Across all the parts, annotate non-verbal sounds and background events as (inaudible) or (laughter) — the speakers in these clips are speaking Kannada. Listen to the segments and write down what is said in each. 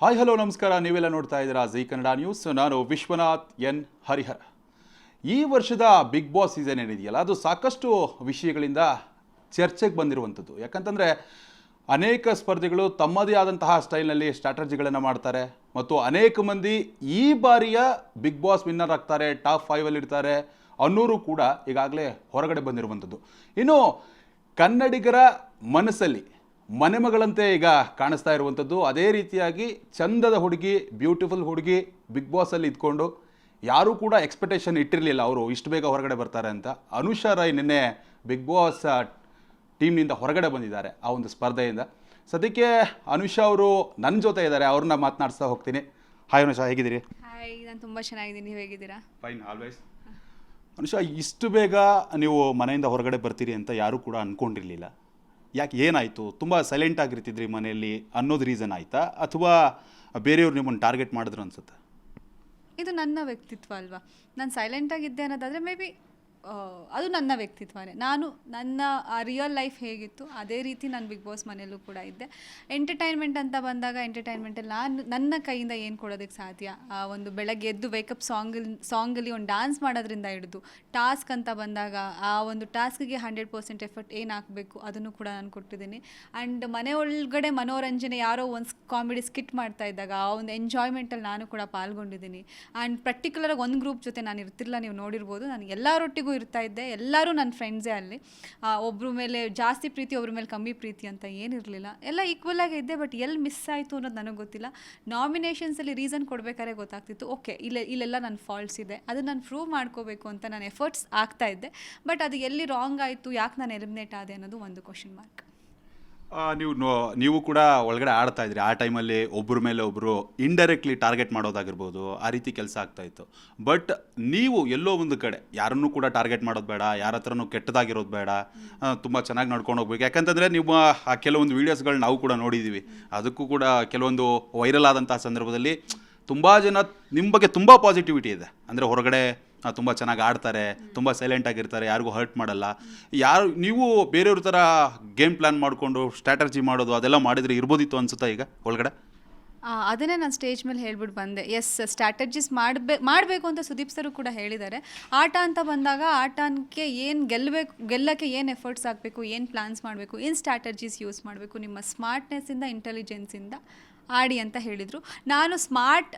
ಹಾಯ್ ಹಲೋ ನಮಸ್ಕಾರ. ನೀವೆಲ್ಲ ನೋಡ್ತಾ ಇದ್ದೀರಾ ಜೈ ಕನ್ನಡ ನ್ಯೂಸ್ ನಾನು ವಿಶ್ವನಾಥ್ ಎನ್. ಹರಿಹರ. ಈ ವರ್ಷದ ಬಿಗ್ ಬಾಸ್ ಸೀಸನ್ ಏನಿದೆಯಲ್ಲ, ಅದು ಸಾಕಷ್ಟು ವಿಷಯಗಳಿಂದ ಚರ್ಚೆಗೆ ಬಂದಿರುವಂಥದ್ದು. ಯಾಕಂತಂದರೆ, ಅನೇಕ ಸ್ಪರ್ಧಿಗಳು ತಮ್ಮದೇ ಆದಂತಹ ಸ್ಟೈಲ್ನಲ್ಲಿ ಸ್ಟ್ರಾಟಜಿಗಳನ್ನು ಮಾಡ್ತಾರೆ. ಮತ್ತು ಅನೇಕ ಮಂದಿ ಈ ಬಾರಿಯ ಬಿಗ್ ಬಾಸ್ ವಿನ್ನರ್ ಆಗ್ತಾರೆ ಟಾಪ್ ಫೈವಲ್ಲಿ ಇರ್ತಾರೆ ಅನ್ನೋರು ಕೂಡ ಈಗಾಗಲೇ ಹೊರಗಡೆ ಬಂದಿರುವಂಥದ್ದು. ಇನ್ನು ಕನ್ನಡಿಗರ ಮನಸ್ಸಲ್ಲಿ ಮನೆಮಗಳಂತೆ ಈಗ ಕಾಣಿಸ್ತಾ ಇರುವಂಥದ್ದು. ಅದೇ ರೀತಿಯಾಗಿ ಚಂದದ ಹುಡುಗಿ ಬ್ಯೂಟಿಫುಲ್ ಹುಡುಗಿ ಬಿಗ್ ಬಾಸಲ್ಲಿ ಇದ್ಕೊಂಡು ಯಾರೂ ಕೂಡ ಎಕ್ಸ್ಪೆಕ್ಟೇಷನ್ ಇಟ್ಟಿರಲಿಲ್ಲ ಅವರು ಇಷ್ಟು ಬೇಗ ಹೊರಗಡೆ ಬರ್ತಾರೆ ಅಂತ. ಅನುಷಾ ರೈ ನಿನ್ನೆ ಬಿಗ್ ಬಾಸ್ ಟೀಮ್ನಿಂದ ಹೊರಗಡೆ ಬಂದಿದ್ದಾರೆ ಆ ಒಂದು ಸ್ಪರ್ಧೆಯಿಂದ. ಸದ್ಯಕ್ಕೆ ಅನುಷಾ ಅವರು ನನ್ನ ಜೊತೆ ಇದ್ದಾರೆ ಅವ್ರನ್ನ ಮಾತನಾಡಿಸ್ತಾ ಹೋಗ್ತೀನಿ. ಹಾಯ್ ಅನುಷಾ ಹೇಗಿದ್ದೀರಿ? ಹಾಯ್ ನಾನು ತುಂಬ ಚೆನ್ನಾಗಿದ್ದೀನಿ. ನೀವು ಹೇಗಿದ್ದೀರಾ? ಫೈನ್ ಆಲ್ವೇಸ್ ಅನುಷಾ ಇಷ್ಟು ಬೇಗ ನೀವು ಮನೆಯಿಂದ ಹೊರಗಡೆ ಬರ್ತೀರಿ ಅಂತ ಯಾರೂ ಕೂಡ ಅಂದ್ಕೊಂಡಿರಲಿಲ್ಲ ಯಾಕೆ ಏನಾಯಿತು? ತುಂಬ ಸೈಲೆಂಟ್ ಆಗಿರ್ತಿದ್ರಿ ಮನೆಯಲ್ಲಿ ಅನ್ನೋದು ರೀಸನ್ ಆಯಿತಾ? ಅಥವಾ ಬೇರೆಯವ್ರು ನಿಮ್ಮನ್ನು ಟಾರ್ಗೆಟ್ ಮಾಡಿದ್ರು ಅನ್ಸುತ್ತೆ? ಇದು ನನ್ನ ವ್ಯಕ್ತಿತ್ವ ಅಲ್ವಾ? ನಾನು ಸೈಲೆಂಟಾಗಿದ್ದೆ ಅನ್ನೋದಾದರೆ ಮೇ ಬಿ ಅದು ನನ್ನ ವ್ಯಕ್ತಿತ್ವನೇ. ನಾನು ನನ್ನ ರಿಯಲ್ ಲೈಫ್ ಹೇಗಿತ್ತು, ಅದೇ ರೀತಿ ನಾನು ಬಿಗ್ ಬಾಸ್ ಮನೆಯಲ್ಲೂ ಕೂಡ ಇದ್ದೆ. ಎಂಟರ್ಟೈನ್ಮೆಂಟ್ ಅಂತ ಬಂದಾಗ ಎಂಟರ್ಟೈನ್ಮೆಂಟಲ್ಲಿ ನಾನು, ನನ್ನ ಕೈಯಿಂದ ಏನು ಕೊಡೋದಕ್ಕೆ ಸಾಧ್ಯ? ಆ ಒಂದು ಬೆಳಗ್ಗೆ ಎದ್ದು ವೇಕಪ್ ಸಾಂಗ್ ಸಾಂಗಲ್ಲಿ ಒಂದು ಡ್ಯಾನ್ಸ್ ಮಾಡೋದ್ರಿಂದ ಹಿಡಿದು ಟಾಸ್ಕ್ ಅಂತ ಬಂದಾಗ ಆ ಒಂದು ಟಾಸ್ಕ್ಗೆ ಹಂಡ್ರೆಡ್ ಪರ್ಸೆಂಟ್ ಎಫರ್ಟ್ ಏನು ಹಾಕಬೇಕು ಅದನ್ನು ಕೂಡ ನಾನು ಕೊಟ್ಟಿದ್ದೀನಿ. ಆ್ಯಂಡ್ ಮನೆ ಒಳಗಡೆ ಮನೋರಂಜನೆ ಯಾರೋ ಒಂದು ಕಾಮಿಡಿ ಸ್ಕಿಟ್ ಮಾಡ್ತಾ ಇದ್ದಾಗ ಆ ಒಂದು ಎಂಜಾಯ್ಮೆಂಟಲ್ಲಿ ನಾನು ಕೂಡ ಪಾಲ್ಗೊಂಡಿದ್ದೀನಿ. ಆ್ಯಂಡ್ ಪರ್ಟಿಕ್ಯುಲರಾಗಿ ಒಂದು ಗ್ರೂಪ್ ಜೊತೆ ನಾನು ಇರ್ತಿಲ್ಲ ನೀವು ನೋಡಿರ್ಬೋದು. ನಾನು ಎಲ್ಲರೊಟ್ಟಿಗೂ ಇರ್ತಾ ಇದ್ದೆ. ಎಲ್ಲರೂ ನನ್ನ ಫ್ರೆಂಡ್ಸೇ ಅಲ್ಲಿ. ಒಬ್ಬರ ಮೇಲೆ ಜಾಸ್ತಿ ಪ್ರೀತಿ ಒಬ್ಬರ ಮೇಲೆ ಕಮ್ಮಿ ಪ್ರೀತಿ ಅಂತ ಏನಿರಲಿಲ್ಲ ಎಲ್ಲ ಈಕ್ವಲ್ ಆಗಿ ಇದ್ದೆ ಬಟ್ ಎಲ್ಲಿ ಮಿಸ್ ಆಯಿತು ಅನ್ನೋದು ನನಗೆ ಗೊತ್ತಿಲ್ಲ. ನಾಮಿನೇಷನ್ಸಲ್ಲಿ ರೀಸನ್ ಕೊಡಬೇಕಾದ್ರೆ ಗೊತ್ತಾಗ್ತಿತ್ತು. ಓಕೆ ಇಲ್ಲ, ಇಲ್ಲೆಲ್ಲ ನನ್ನ ಫಾಲ್ಟ್ಸ್ ಇದೆ. ಅದು ನಾನು ಪ್ರೂವ್ ಮಾಡ್ಕೋಬೇಕು ಅಂತ ನಾನು ಎಫರ್ಟ್ಸ್ ಆಗ್ತಾ ಇದ್ದೆ. ಬಟ್ ಅದು ಎಲ್ಲಿ ರಾಂಗ್ ಆಯಿತು, ಯಾಕೆ ನಾನು ಎಲಿಮಿನೇಟ್ ಆದೆ ಅನ್ನೋದು ಒಂದು ಕ್ವಶನ್ ಮಾರ್ಕ್ ನೀವು ನೀವು ಕೂಡ ಒಳಗಡೆ ಆಡ್ತಾ ಇದ್ರಿ ಆ ಟೈಮಲ್ಲಿ ಒಬ್ಬರ ಮೇಲೆ ಒಬ್ಬರು ಇಂಡೈರೆಕ್ಟ್ಲಿ ಟಾರ್ಗೆಟ್ ಮಾಡೋದಾಗಿರ್ಬೋದು, ಆ ರೀತಿ ಕೆಲಸ ಆಗ್ತಾ ಇತ್ತು. ಬಟ್ ನೀವು ಎಲ್ಲೋ ಒಂದು ಕಡೆ, ಯಾರನ್ನೂ ಕೂಡ ಟಾರ್ಗೆಟ್ ಮಾಡೋದು ಬೇಡ, ಯಾರ ಹತ್ರನೂ ಕೆಟ್ಟದಾಗಿರೋದು ಬೇಡ ತುಂಬ ಚೆನ್ನಾಗಿ ನಡ್ಕೊಂಡು ಹೋಗ್ಬೇಕು. ಯಾಕಂತಂದರೆ ನಿಮ್ಮ ಆ ಕೆಲವೊಂದು ವೀಡಿಯೋಸ್ಗಳು ನಾವು ಕೂಡ ನೋಡಿದ್ದೀವಿ ಅದಕ್ಕೂ ಕೂಡ ಕೆಲವೊಂದು ವೈರಲ್ ಆದಂತಹ ಸಂದರ್ಭದಲ್ಲಿ ತುಂಬ ಜನ ನಿಮ್ಮ ಬಗ್ಗೆ ತುಂಬ ಪಾಸಿಟಿವಿಟಿ ಇದೆ. ಅಂದರೆ ಹೊರಗಡೆ ತುಂಬ ಚೆನ್ನಾಗಿ ಆಡ್ತಾರೆ, ತುಂಬ ಸೈಲೆಂಟ್ ಆಗಿರ್ತಾರೆ, ಯಾರಿಗೂ ಹರ್ಟ್ ಮಾಡಲ್ಲ. ಯಾರು, ನೀವು ಬೇರೆಯವ್ರ ಥರ ಗೇಮ್ ಪ್ಲ್ಯಾನ್ ಮಾಡಿಕೊಂಡು ಸ್ಟ್ರಾಟಜಿ ಮಾಡೋದು, ಅದೆಲ್ಲ ಮಾಡಿದರೆ ಇರ್ಬೋದಿತ್ತು ಅನ್ಸುತ್ತಾ ಈಗ, ಒಳಗಡೆ? ಅದನ್ನೇ ನಾನು ಸ್ಟೇಜ್ ಮೇಲೆ ಹೇಳ್ಬಿಟ್ಟು ಬಂದೆ. ಎಸ್ ಸ್ಟ್ರಾಟಜಿಸ್ ಮಾಡಬೇ, ಮಾಡಬೇಕು ಅಂತ ಸುದೀಪ್ ಸರು ಕೂಡ ಹೇಳಿದ್ದಾರೆ. ಆಟ ಅಂತ ಬಂದಾಗ ಆಟಕ್ಕೆ ಏನು ಗೆಲ್ಲಬೇಕು ಗೆಲ್ಲಕ್ಕೆ ಏನು ಎಫರ್ಟ್ಸ್ ಹಾಕಬೇಕು ಏನು ಪ್ಲಾನ್ಸ್ ಮಾಡಬೇಕು, ಏನು ಸ್ಟ್ರಾಟಜೀಸ್ ಯೂಸ್ ಮಾಡಬೇಕು, ನಿಮ್ಮ ಸ್ಮಾರ್ಟ್ನೆಸ್ಸಿಂದ ಇಂಟೆಲಿಜೆನ್ಸಿಂದ ಆಡಿ ಅಂತ ಹೇಳಿದರು. ನಾನು ಸ್ಮಾರ್ಟ್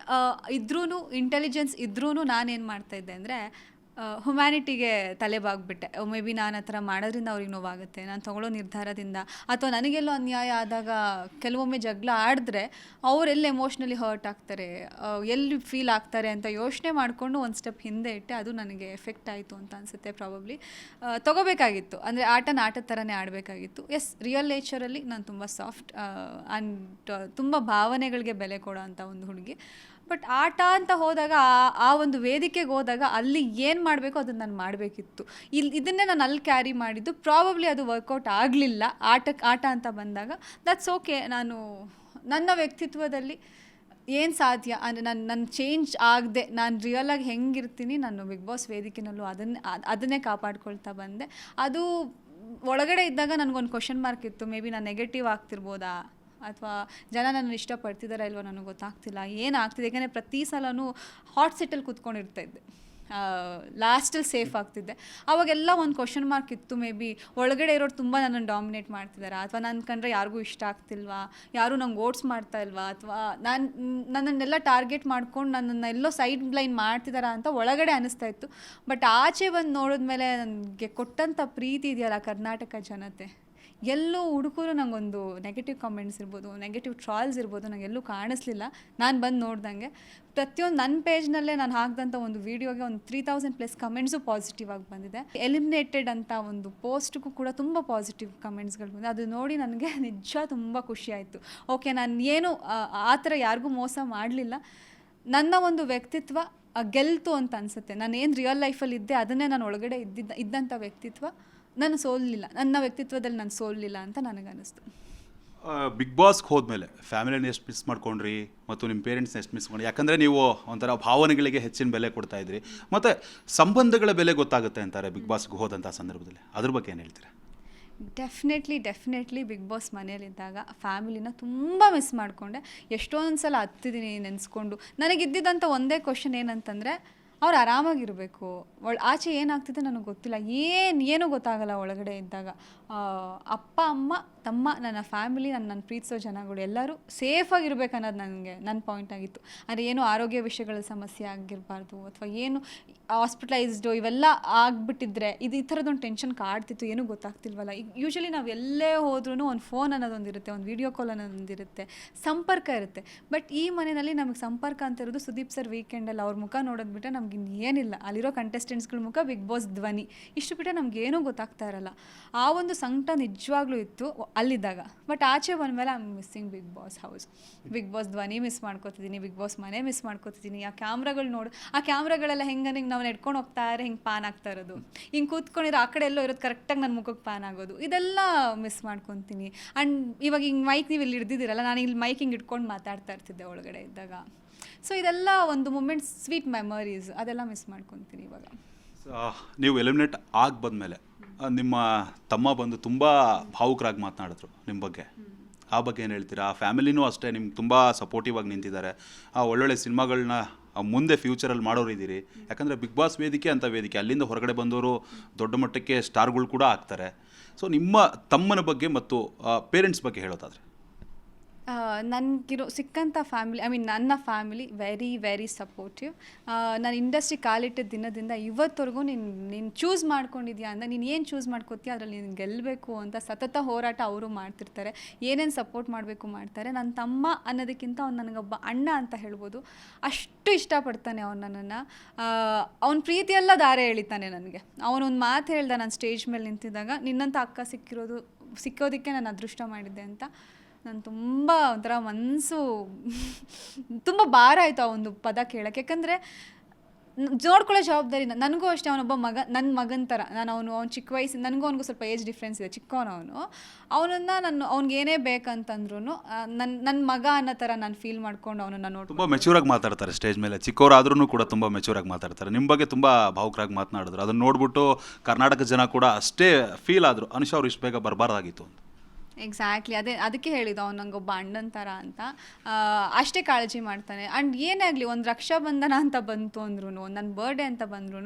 ಇದ್ರೂ ಇಂಟೆಲಿಜೆನ್ಸ್ ಇದ್ರೂ ನಾನೇನು ಮಾಡ್ತಾಯಿದ್ದೆ ಅಂದರೆ ಹ್ಯುಮ್ಯಾನಿಟಿಗೆ ತಲೆಬಾಗ್ಬಿಟ್ಟೆ. ಮೇ ಬಿ ನಾನು ಆ ಥರ ಮಾಡೋದ್ರಿಂದ ಅವ್ರಿಗೆ ನೋವಾಗುತ್ತೆ. ನಾನು ತೊಗೊಳ್ಳೋ ನಿರ್ಧಾರದಿಂದ. ಅಥವಾ ನನಗೆಲ್ಲೋ ಅನ್ಯಾಯ ಆದಾಗ ಕೆಲವೊಮ್ಮೆ ಜಗಳ ಆಡಿದ್ರೆ ಅವರೆಲ್ಲ ಎಮೋಷ್ನಲಿ ಹರ್ಟ್ ಆಗ್ತಾರೆ ಎಲ್ಲಿ ಫೀಲ್ ಆಗ್ತಾರೆ ಅಂತ ಯೋಚನೆ ಮಾಡಿಕೊಂಡು ಒಂದು ಸ್ಟೆಪ್ ಹಿಂದೆ ಇಟ್ಟೆ ಅದು ನನಗೆ ಎಫೆಕ್ಟ್ ಆಯಿತು ಅಂತ ಅನಿಸುತ್ತೆ ಪ್ರಾಬಬ್ಲಿ ತಗೋಬೇಕಾಗಿತ್ತು. ಅಂದರೆ ಆಟನ ಆಟದ ಥರನೇ ಆಡಬೇಕಾಗಿತ್ತು. ಎಸ್ ರಿಯಲ್ ನೇಚರಲ್ಲಿ ನಾನು ತುಂಬ ಸಾಫ್ಟ್ ಆ್ಯಂಡ್ ತುಂಬ ಭಾವನೆಗಳಿಗೆ ಬೆಲೆ ಕೊಡೋ ಅಂಥ ಒಂದು ಹುಡುಗಿ. ಬಟ್ ಆಟ ಅಂತ ಹೋದಾಗ ಆ- ಒಂದು ವೇದಿಕೆಗೆ ಹೋದಾಗ ಅಲ್ಲಿ ಏನು ಮಾಡಬೇಕು ಅದನ್ನು ನಾನು ಮಾಡಬೇಕಿತ್ತು. ಇಲ್ಲಿ ಇದನ್ನೇ ನಾನು ಅಲ್ಲಿ ಕ್ಯಾರಿ ಮಾಡಿದ್ದು. ಪ್ರಾಬಬ್ಲಿ ಅದು ವರ್ಕೌಟ್ ಆಗಲಿಲ್ಲ. ಆಟಕ್ಕೆ ಆಟ ಅಂತ ಬಂದಾಗ ದಟ್ಸ್ ಓಕೆ ನಾನು ನನ್ನ ವ್ಯಕ್ತಿತ್ವದಲ್ಲಿ ಏನು ಸಾಧ್ಯ? ಅಂದರೆ ನಾನು ನನ್ನ ಚೇಂಜ್ ಆಗದೆ, ನಾನು ರಿಯಲಾಗಿ ಹೆಂಗಿರ್ತೀನಿ, ನಾನು ಬಿಗ್ ಬಾಸ್ ವೇದಿಕೆನಲ್ಲೂ ಅದನ್ನೇ ಅದ್- ಅದನ್ನೇ ಕಾಪಾಡ್ಕೊಳ್ತಾ ಬಂದೆ. ಅದು ಒಳಗಡೆ ಇದ್ದಾಗ ನನಗೊಂದು ಕ್ವಶನ್ ಮಾರ್ಕ್ ಇತ್ತು. ಮೇ ಬಿ ನಾನು ನೆಗೆಟಿವ್ ಆಗ್ತಿರ್ಬೋದಾ? ಅಥವಾ ಜನ ನನ್ನ ಇಷ್ಟಪಡ್ತಿದ್ದಾರೆ ಇಲ್ವೋ ನನಗೆ ಗೊತ್ತಾಗ್ತಿಲ್ಲ. ಏನಾಗ್ತಿದೆ? ಯಾಕಂದರೆ ಪ್ರತಿ ಸಲನೂ ಹಾಟ್ ಸೀಟಲ್ಲಿ ಕೂತ್ಕೊಂಡಿರ್ತಾ ಇದ್ದೆ. ಲಾಸ್ಟಲ್ಲಿ ಸೇಫ್ ಆಗ್ತಿದ್ದೆ. ಅವಾಗೆಲ್ಲ ಒಂದು ಕ್ವಶನ್ ಮಾರ್ಕ್ ಇತ್ತು ಮೇ ಬಿ ಒಳಗಡೆ ಇರೋರು ತುಂಬ ನನ್ನನ್ನು ಡಾಮಿನೇಟ್ ಮಾಡ್ತಿದ್ದಾರೆ ಅಥವಾ ನನ್ನ ಕಂಡ್ರೆ ಯಾರಿಗೂ ಇಷ್ಟ ಆಗ್ತಿಲ್ವಾ? ಯಾರೂ ನಂಗೆ ಓಟ್ಸ್ ಮಾಡ್ತಾ ಇಲ್ವಾ? ಅಥವಾ ನಾನು, ನನ್ನನ್ನೆಲ್ಲ ಟಾರ್ಗೆಟ್ ಮಾಡ್ಕೊಂಡು ನನ್ನನ್ನು ಎಲ್ಲೋ ಸೈಡ್ ಲೈನ್ ಮಾಡ್ತಿದ್ದಾರೆ ಅಂತ ಒಳಗಡೆ ಅನಿಸ್ತಾ ಇತ್ತು. ಬಟ್ ಆಚೆ ಬಂದು ನೋಡಿದ್ಮೇಲೆ ನನಗೆ ಕೊಟ್ಟಂಥ ಪ್ರೀತಿ ಇದೆಯಲ್ಲ ಕರ್ನಾಟಕ ಜನತೆ. ಎಲ್ಲೂ ಹುಡುಗರು ನಂಗೊಂದು ನೆಗೆಟಿವ್ ಕಾಮೆಂಟ್ಸ್ ಇರ್ಬೋದು ನೆಗೆಟಿವ್ ಟ್ರಾಲ್ಸ್ ಇರ್ಬೋದು ನಂಗೆ ಎಲ್ಲೂ ಕಾಣಿಸ್ಲಿಲ್ಲ. ನಾನು ಬಂದು ನೋಡ್ದಂಗೆ ಪ್ರತಿಯೊಂದು ನನ್ನ ಪೇಜ್ನಲ್ಲೇ ನಾನು ಹಾಕಿದಂಥ ಒಂದು ವೀಡಿಯೋಗೆ ಒಂದು three thousand plus comments positive ಆಗಿ ಬಂದಿದೆ. ಎಲಿಮಿನೇಟೆಡ್ ಅಂತ ಒಂದು ಪೋಸ್ಟ್ಗೂ ಕೂಡ ತುಂಬ ಪಾಸಿಟಿವ್ ಕಮೆಂಟ್ಸ್ಗಳು ಬಂದಿದೆ. ಅದು ನೋಡಿ ನನಗೆ (laughs) ನಿಜ ತುಂಬ ಖುಷಿ ಆಯಿತು. ಓಕೆ ನಾನು ಏನು, ಆ ಥರ ಯಾರಿಗೂ ಮೋಸ ಮಾಡಲಿಲ್ಲ. ನನ್ನ ಒಂದು ವ್ಯಕ್ತಿತ್ವ ಗೆಲ್ತು ಅಂತ ಅನಿಸುತ್ತೆ. ನಾನು ಏನು ರಿಯಲ್ ಲೈಫಲ್ಲಿ ಇದ್ದೆ ಅದನ್ನೇ ನಾನು ಒಳಗಡೆ ಇದ್ದಿದ್ದ ಇದ್ದಂಥ ವ್ಯಕ್ತಿತ್ವ. ನಾನು ಸೋಲಿಲ್ಲ ನನ್ನ ವ್ಯಕ್ತಿತ್ವದಲ್ಲಿ ನಾನು ಸೋಲಿಲ್ಲ ಅಂತ ನನಗನ್ನಿಸ್ತು. ಬಿಗ್ ಬಾಸ್ಗೆ ಹೋದ್ಮೇಲೆ ಫ್ಯಾಮಿಲಿನ ಎಷ್ಟು ಮಿಸ್ ಮಾಡ್ಕೊಂಡ್ರಿ ಮತ್ತು ನಿಮ್ಮ ಪೇರೆಂಟ್ಸ್ನ ಎಷ್ಟು ಮಿಸ್ ಮಾಡಿ ಯಾಕಂದರೆ ನೀವು ಒಂಥರ ಭಾವನೆಗಳಿಗೆ ಹೆಚ್ಚಿನ ಬೆಲೆ ಕೊಡ್ತಾ ಇದ್ರಿ. ಮತ್ತು ಸಂಬಂಧಗಳ ಬೆಲೆ ಗೊತ್ತಾಗುತ್ತೆ ಅಂತಾರೆ ಬಿಗ್ ಬಾಸ್ಗೆ ಹೋದಂಥ ಸಂದರ್ಭದಲ್ಲಿ. ಅದ್ರ ಬಗ್ಗೆ ಏನು ಹೇಳ್ತೀರಾ? ಡೆಫಿನೆಟ್ಲಿ ಡೆಫಿನೆಟ್ಲಿ ಬಿಗ್ ಬಾಸ್ ಮನೇಲಿದ್ದಾಗ ಫ್ಯಾಮಿಲಿನ ತುಂಬ ಮಿಸ್ ಮಾಡಿಕೊಂಡೆ. ಎಷ್ಟೊಂದು ಸಲ ಹತ್ತಿದ್ದೀನಿ ನೆನೆಸ್ಕೊಂಡು. ನನಗಿದ್ದಿದ್ದಂಥ ಒಂದೇ ಕ್ವಶನ್ ಏನಂತಂದರೆ ಅವ್ರು ಆರಾಮಾಗಿರಬೇಕು. ಒಳ ಆಚೆ ಏನಾಗ್ತಿದೆ ನನಗೆ ಗೊತ್ತಿಲ್ಲ. ಏನು ಏನೂ ಗೊತ್ತಾಗಲ್ಲ ಒಳಗಡೆ ಇದ್ದಾಗ. ಅಪ್ಪ, ಅಮ್ಮ, ತಮ್ಮ, ನನ್ನ ಫ್ಯಾಮಿಲಿ ನನ್ನ ನನ್ನ ಪ್ರೀತಿಸೋ ಜನಗಳು ಎಲ್ಲರೂ ಸೇಫಾಗಿರ್ಬೇಕು ಅನ್ನೋದು ನನಗೆ ನನ್ನ ಪಾಯಿಂಟ್ ಆಗಿತ್ತು. ಅಂದರೆ ಏನು ಆರೋಗ್ಯ ವಿಷಯಗಳ ಸಮಸ್ಯೆ ಆಗಿರಬಾರ್ದು ಅಥವಾ ಏನು ಹಾಸ್ಪಿಟಲೈಸ್ಡು ಇವೆಲ್ಲ ಆಗಿಬಿಟ್ಟಿದ್ರೆ ಇದು ಈ ಥರದೊಂದು ಟೆನ್ಷನ್ ಕಾಡ್ತಿತ್ತು, ಏನೂ ಗೊತ್ತಾಗ್ತಿಲ್ವಲ್ಲ. ಈಗ ಯೂಶಲಿ ನಾವು ಎಲ್ಲೇ ಹೋದ್ರೂ ಒಂದು ಫೋನ್ ಅನ್ನೋದೊಂದಿರುತ್ತೆ ಒಂದು ವೀಡಿಯೋ ಕಾಲ್ ಅನ್ನೋದೊಂದಿರುತ್ತೆ ಸಂಪರ್ಕ ಇರುತ್ತೆ. ಬಟ್ ಈ ಮನೆಯಲ್ಲಿ ನಮಗೆ ಸಂಪರ್ಕ ಅಂತ ಇರೋದು ಸುದೀಪ್ ಸರ್ ವೀಕೆಂಡಲ್ಲಿ ಅವ್ರ ಮುಖ ನೋಡೋದು ಬಿಟ್ಟರೆ ನಮ್ಗೆ ಇನ್ನೇನಿಲ್ಲ. ಅಲ್ಲಿರೋ ಕಂಟೆಸ್ಟೆಂಟ್ಸ್ಗಳ ಮುಖ ಬಿಗ್ ಬಾಸ್ ಧ್ವನಿ. ಇಷ್ಟು ಬಿಟ್ಟರೆ ನಮ್ಗೆ ಏನೂ ಗೊತ್ತಾಗ್ತಾ ಇರಲ್ಲ. ಆ ಒಂದು ಸಂಕಟ ನಿಜವಾಗ್ಲೂ ಇತ್ತು ಅಲ್ಲಿದ್ದಾಗ. ಬಟ್ ಆಚೆ ಬಂದಮೇಲೆ I am missing Bigg Boss house Bigg Boss ಧ್ವನಿ ಮಿಸ್ ಮಾಡ್ಕೋತಿದ್ದೀನಿ ಬಿಗ್ ಬಾಸ್ ಮನೆ ಮಿಸ್ ಮಾಡ್ಕೋತಿದ್ದೀನಿ ಆ ಕ್ಯಾಮ್ರಾಗಳು ನೋಡು, ಆ ಕ್ಯಾಮ್ರಾಗಳೆಲ್ಲ ಹೆಂಗೆ ಹಿಂಗೆ ನಾವು ನೆಡ್ಕೊಂಡು ಇರೋ ಹಿಂಗೆ ಪಾನ್ ಆಗ್ತಾ ಇರೋದು. ಹಿಂಗೆ ಕೂತ್ಕೊಂಡಿರೋ ಆ ಕಡೆ ಎಲ್ಲೋ ಇರೋದು ಕರೆಕ್ಟಾಗಿ ನನ್ನ ಮುಖಕ್ಕೆ ಪಾನ್ ಆಗೋದು. ಇದೆಲ್ಲ ಮಿಸ್ ಮಾಡ್ಕೊತೀನಿ. ಆ್ಯಂಡ್ ಇವಾಗ ಹಿಂಗೆ ಮೈಕ್ ನೀವು ಇಲ್ಲಿ ಹಿಡ್ದಿದ್ದೀರಲ್ಲ, ನಾನು ಇಲ್ಲಿ ಮೈಕ್ ಹಿಂಗೆ ಇಟ್ಕೊಂಡು ಮಾತಾಡ್ತಾ ಇರ್ತಿದ್ದೆ ಒಳಗಡೆ ಇದ್ದಾಗ. ಸೊ ಇದೆಲ್ಲ ಒಂದು ಮೂಮೆಂಟ್ಸ್ ಸ್ವೀಟ್ ಮೆಮೊರೀಸ್ ಅದೆಲ್ಲ ಮಿಸ್ ಮಾಡ್ಕೊತೀನಿ ಇವಾಗ. ನೀವು ಎಲಿಮಿನೇಟ್ ಆಗಿ ಬಂದಮೇಲೆ ನಿಮ್ಮ ತಮ್ಮ ಬಂದು ತುಂಬ ಭಾವುಕರಾಗಿ ಮಾತನಾಡಿದ್ರು ನಿಮ್ಮ ಬಗ್ಗೆ. ಆ ಬಗ್ಗೆ ಏನು ಹೇಳ್ತೀರಾ? ಆ ಫ್ಯಾಮಿಲಿನೂ ಅಷ್ಟೇ ನಿಮ್ಗೆ ತುಂಬ ಸಪೋರ್ಟಿವ್ ಆಗಿ ನಿಂತಿದ್ದಾರೆ. ಆ ಒಳ್ಳೊಳ್ಳೆ ಸಿನಿಮಾಗಳನ್ನ ಮುಂದೆ ಫ್ಯೂಚರಲ್ಲಿ ಮಾಡೋರು ಇದ್ದೀರಿ. ಯಾಕಂದರೆ ಬಿಗ್ ಬಾಸ್ ವೇದಿಕೆ ಅಂತ ವೇದಿಕೆ, ಅಲ್ಲಿಂದ ಹೊರಗಡೆ ಬಂದವರು ದೊಡ್ಡ ಮಟ್ಟಕ್ಕೆ ಸ್ಟಾರ್ಗಳು ಕೂಡ ಆಗ್ತಾರೆ. ಸೊ ನಿಮ್ಮ ತಮ್ಮನ ಬಗ್ಗೆ ಮತ್ತು ಪೇರೆಂಟ್ಸ್ ಬಗ್ಗೆ ಹೇಳೋದಾದ್ರೆ. ನನಗಿರೋ ಸಿಕ್ಕಂಥ ಫ್ಯಾಮಿಲಿ ಐ ಮೀನ್ ನನ್ನ ಫ್ಯಾಮಿಲಿ ವೆರಿ ವೆರಿ ಸಪೋರ್ಟಿವ್ ನಾನು ಇಂಡಸ್ಟ್ರಿ ಕಾಲಿಟ್ಟಿದ್ದ ದಿನದಿಂದ ಇವತ್ತವರೆಗೂ ನೀನು ನೀನು ಚೂಸ್ ಮಾಡ್ಕೊಂಡಿದ್ಯಾ ಅಂತ, ನೀನು ಏನು ಚೂಸ್ ಮಾಡ್ಕೋತೀಯ, ಅದರಲ್ಲಿ ನೀನು ಗೆಲ್ಲಬೇಕು ಅಂತ ಸತತ ಹೋರಾಟ ಅವರು ಮಾಡ್ತಿರ್ತಾರೆ. ಏನೇನು ಸಪೋರ್ಟ್ ಮಾಡಬೇಕು ಮಾಡ್ತಾರೆ. ನನ್ನ ತಮ್ಮ ಅನ್ನೋದಕ್ಕಿಂತ ಅವ್ನು ನನಗೊಬ್ಬ ಅಣ್ಣ ಅಂತ ಹೇಳ್ಬೋದು. ಅಷ್ಟು ಇಷ್ಟಪಡ್ತಾನೆ ಅವ್ನು ನನ್ನನ್ನು. ಅವನ ಪ್ರೀತಿಯೆಲ್ಲ ದಾರೆ ಎಳಿತಾನೆ ನನಗೆ. ಅವನೊಂದು ಮಾತು ಹೇಳ್ದೆ ನಾನು ಸ್ಟೇಜ್ ಮೇಲೆ ನಿಂತಿದ್ದಾಗ ನಿನ್ನಂಥ ಅಕ್ಕ ಸಿಕ್ಕಿರೋದು, ಸಿಕ್ಕೋದಕ್ಕೆ ನಾನು ಅದೃಷ್ಟ ಮಾಡಿದ್ದೆ ಅಂತ. ನಾನು ತುಂಬ ಒಂಥರ ಮನಸ್ಸು (laughs) ತುಂಬ ಭಾರ ಆಯಿತು ಆ ಒಂದು ಪದ ಕೇಳೋಕ್ಕೆ. ಯಾಕಂದರೆ ನೋಡ್ಕೊಳ್ಳೋ ಜವಾಬ್ದಾರಿ ನನಗೂ ಅಷ್ಟೇ ಅವನೊಬ್ಬ ಮಗ ನನ್ನ ಮಗನ ಥರ ನಾನು ಅವನು, ಅವ್ನು ಚಿಕ್ಕ ವಯಸ್ಸು, ನನಗೂ ಅವನಿಗೂ ಸ್ವಲ್ಪ ಏಜ್ ಡಿಫ್ರೆನ್ಸ್ ಇದೆ ಚಿಕ್ಕವನವನು ಅವನು. ಅವನನ್ನು ನಾನು ಅವ್ನಿಗೆ ಏನೇ ಬೇಕಂತಂದ್ರೂ ನನ್ನ ನನ್ನ ಮಗ ಅನ್ನೋ ಥರ ನಾನು ಫೀಲ್ ಮಾಡ್ಕೊಂಡು ಅವನನ್ನು ನೋಡಿ ತುಂಬ ಮೆಚೂರಾಗಿ ಮಾತಾಡ್ತಾರೆ ಸ್ಟೇಜ್ ಮೇಲೆ. ಚಿಕ್ಕವರಾದ್ರೂ ಕೂಡ ತುಂಬ ಮೆಚೂರಾಗಿ ಮಾತಾಡ್ತಾರೆ. ನಿಮ್ಮ ಬಗ್ಗೆ ತುಂಬ ಭಾವುಕರಾಗಿ ಮಾತನಾಡಿದ್ರು. ಅದನ್ನು ನೋಡಿಬಿಟ್ಟು ಕರ್ನಾಟಕ ಜನ ಕೂಡ ಅಷ್ಟೇ ಫೀಲ್ ಆದರು. ಅನುಷ್ ಅವ್ರು ಇಷ್ಟು ಬೇಗ ಬರಬಾರ್ದಾಗಿತ್ತು ಅಂತ. ಎಕ್ಸಾಕ್ಟ್ಲಿ ಅದೇ, ಅದಕ್ಕೆ ಹೇಳಿದ ಅವ್ನು ಒಬ್ಬ ಅಣ್ಣನ ಥರ ಅಂತ. ಅಷ್ಟೇ ಕಾಳಜಿ ಮಾಡ್ತಾನೆ. ಆ್ಯಂಡ್ ಏನೇ ಆಗಲಿ, ಒಂದು ರಕ್ಷಾಬಂಧನ ಅಂತ ಬಂತು ಅಂದ್ರೂ ನನ್ನ ಬರ್ಡೇ ಅಂತ ಬಂದ್ರೂ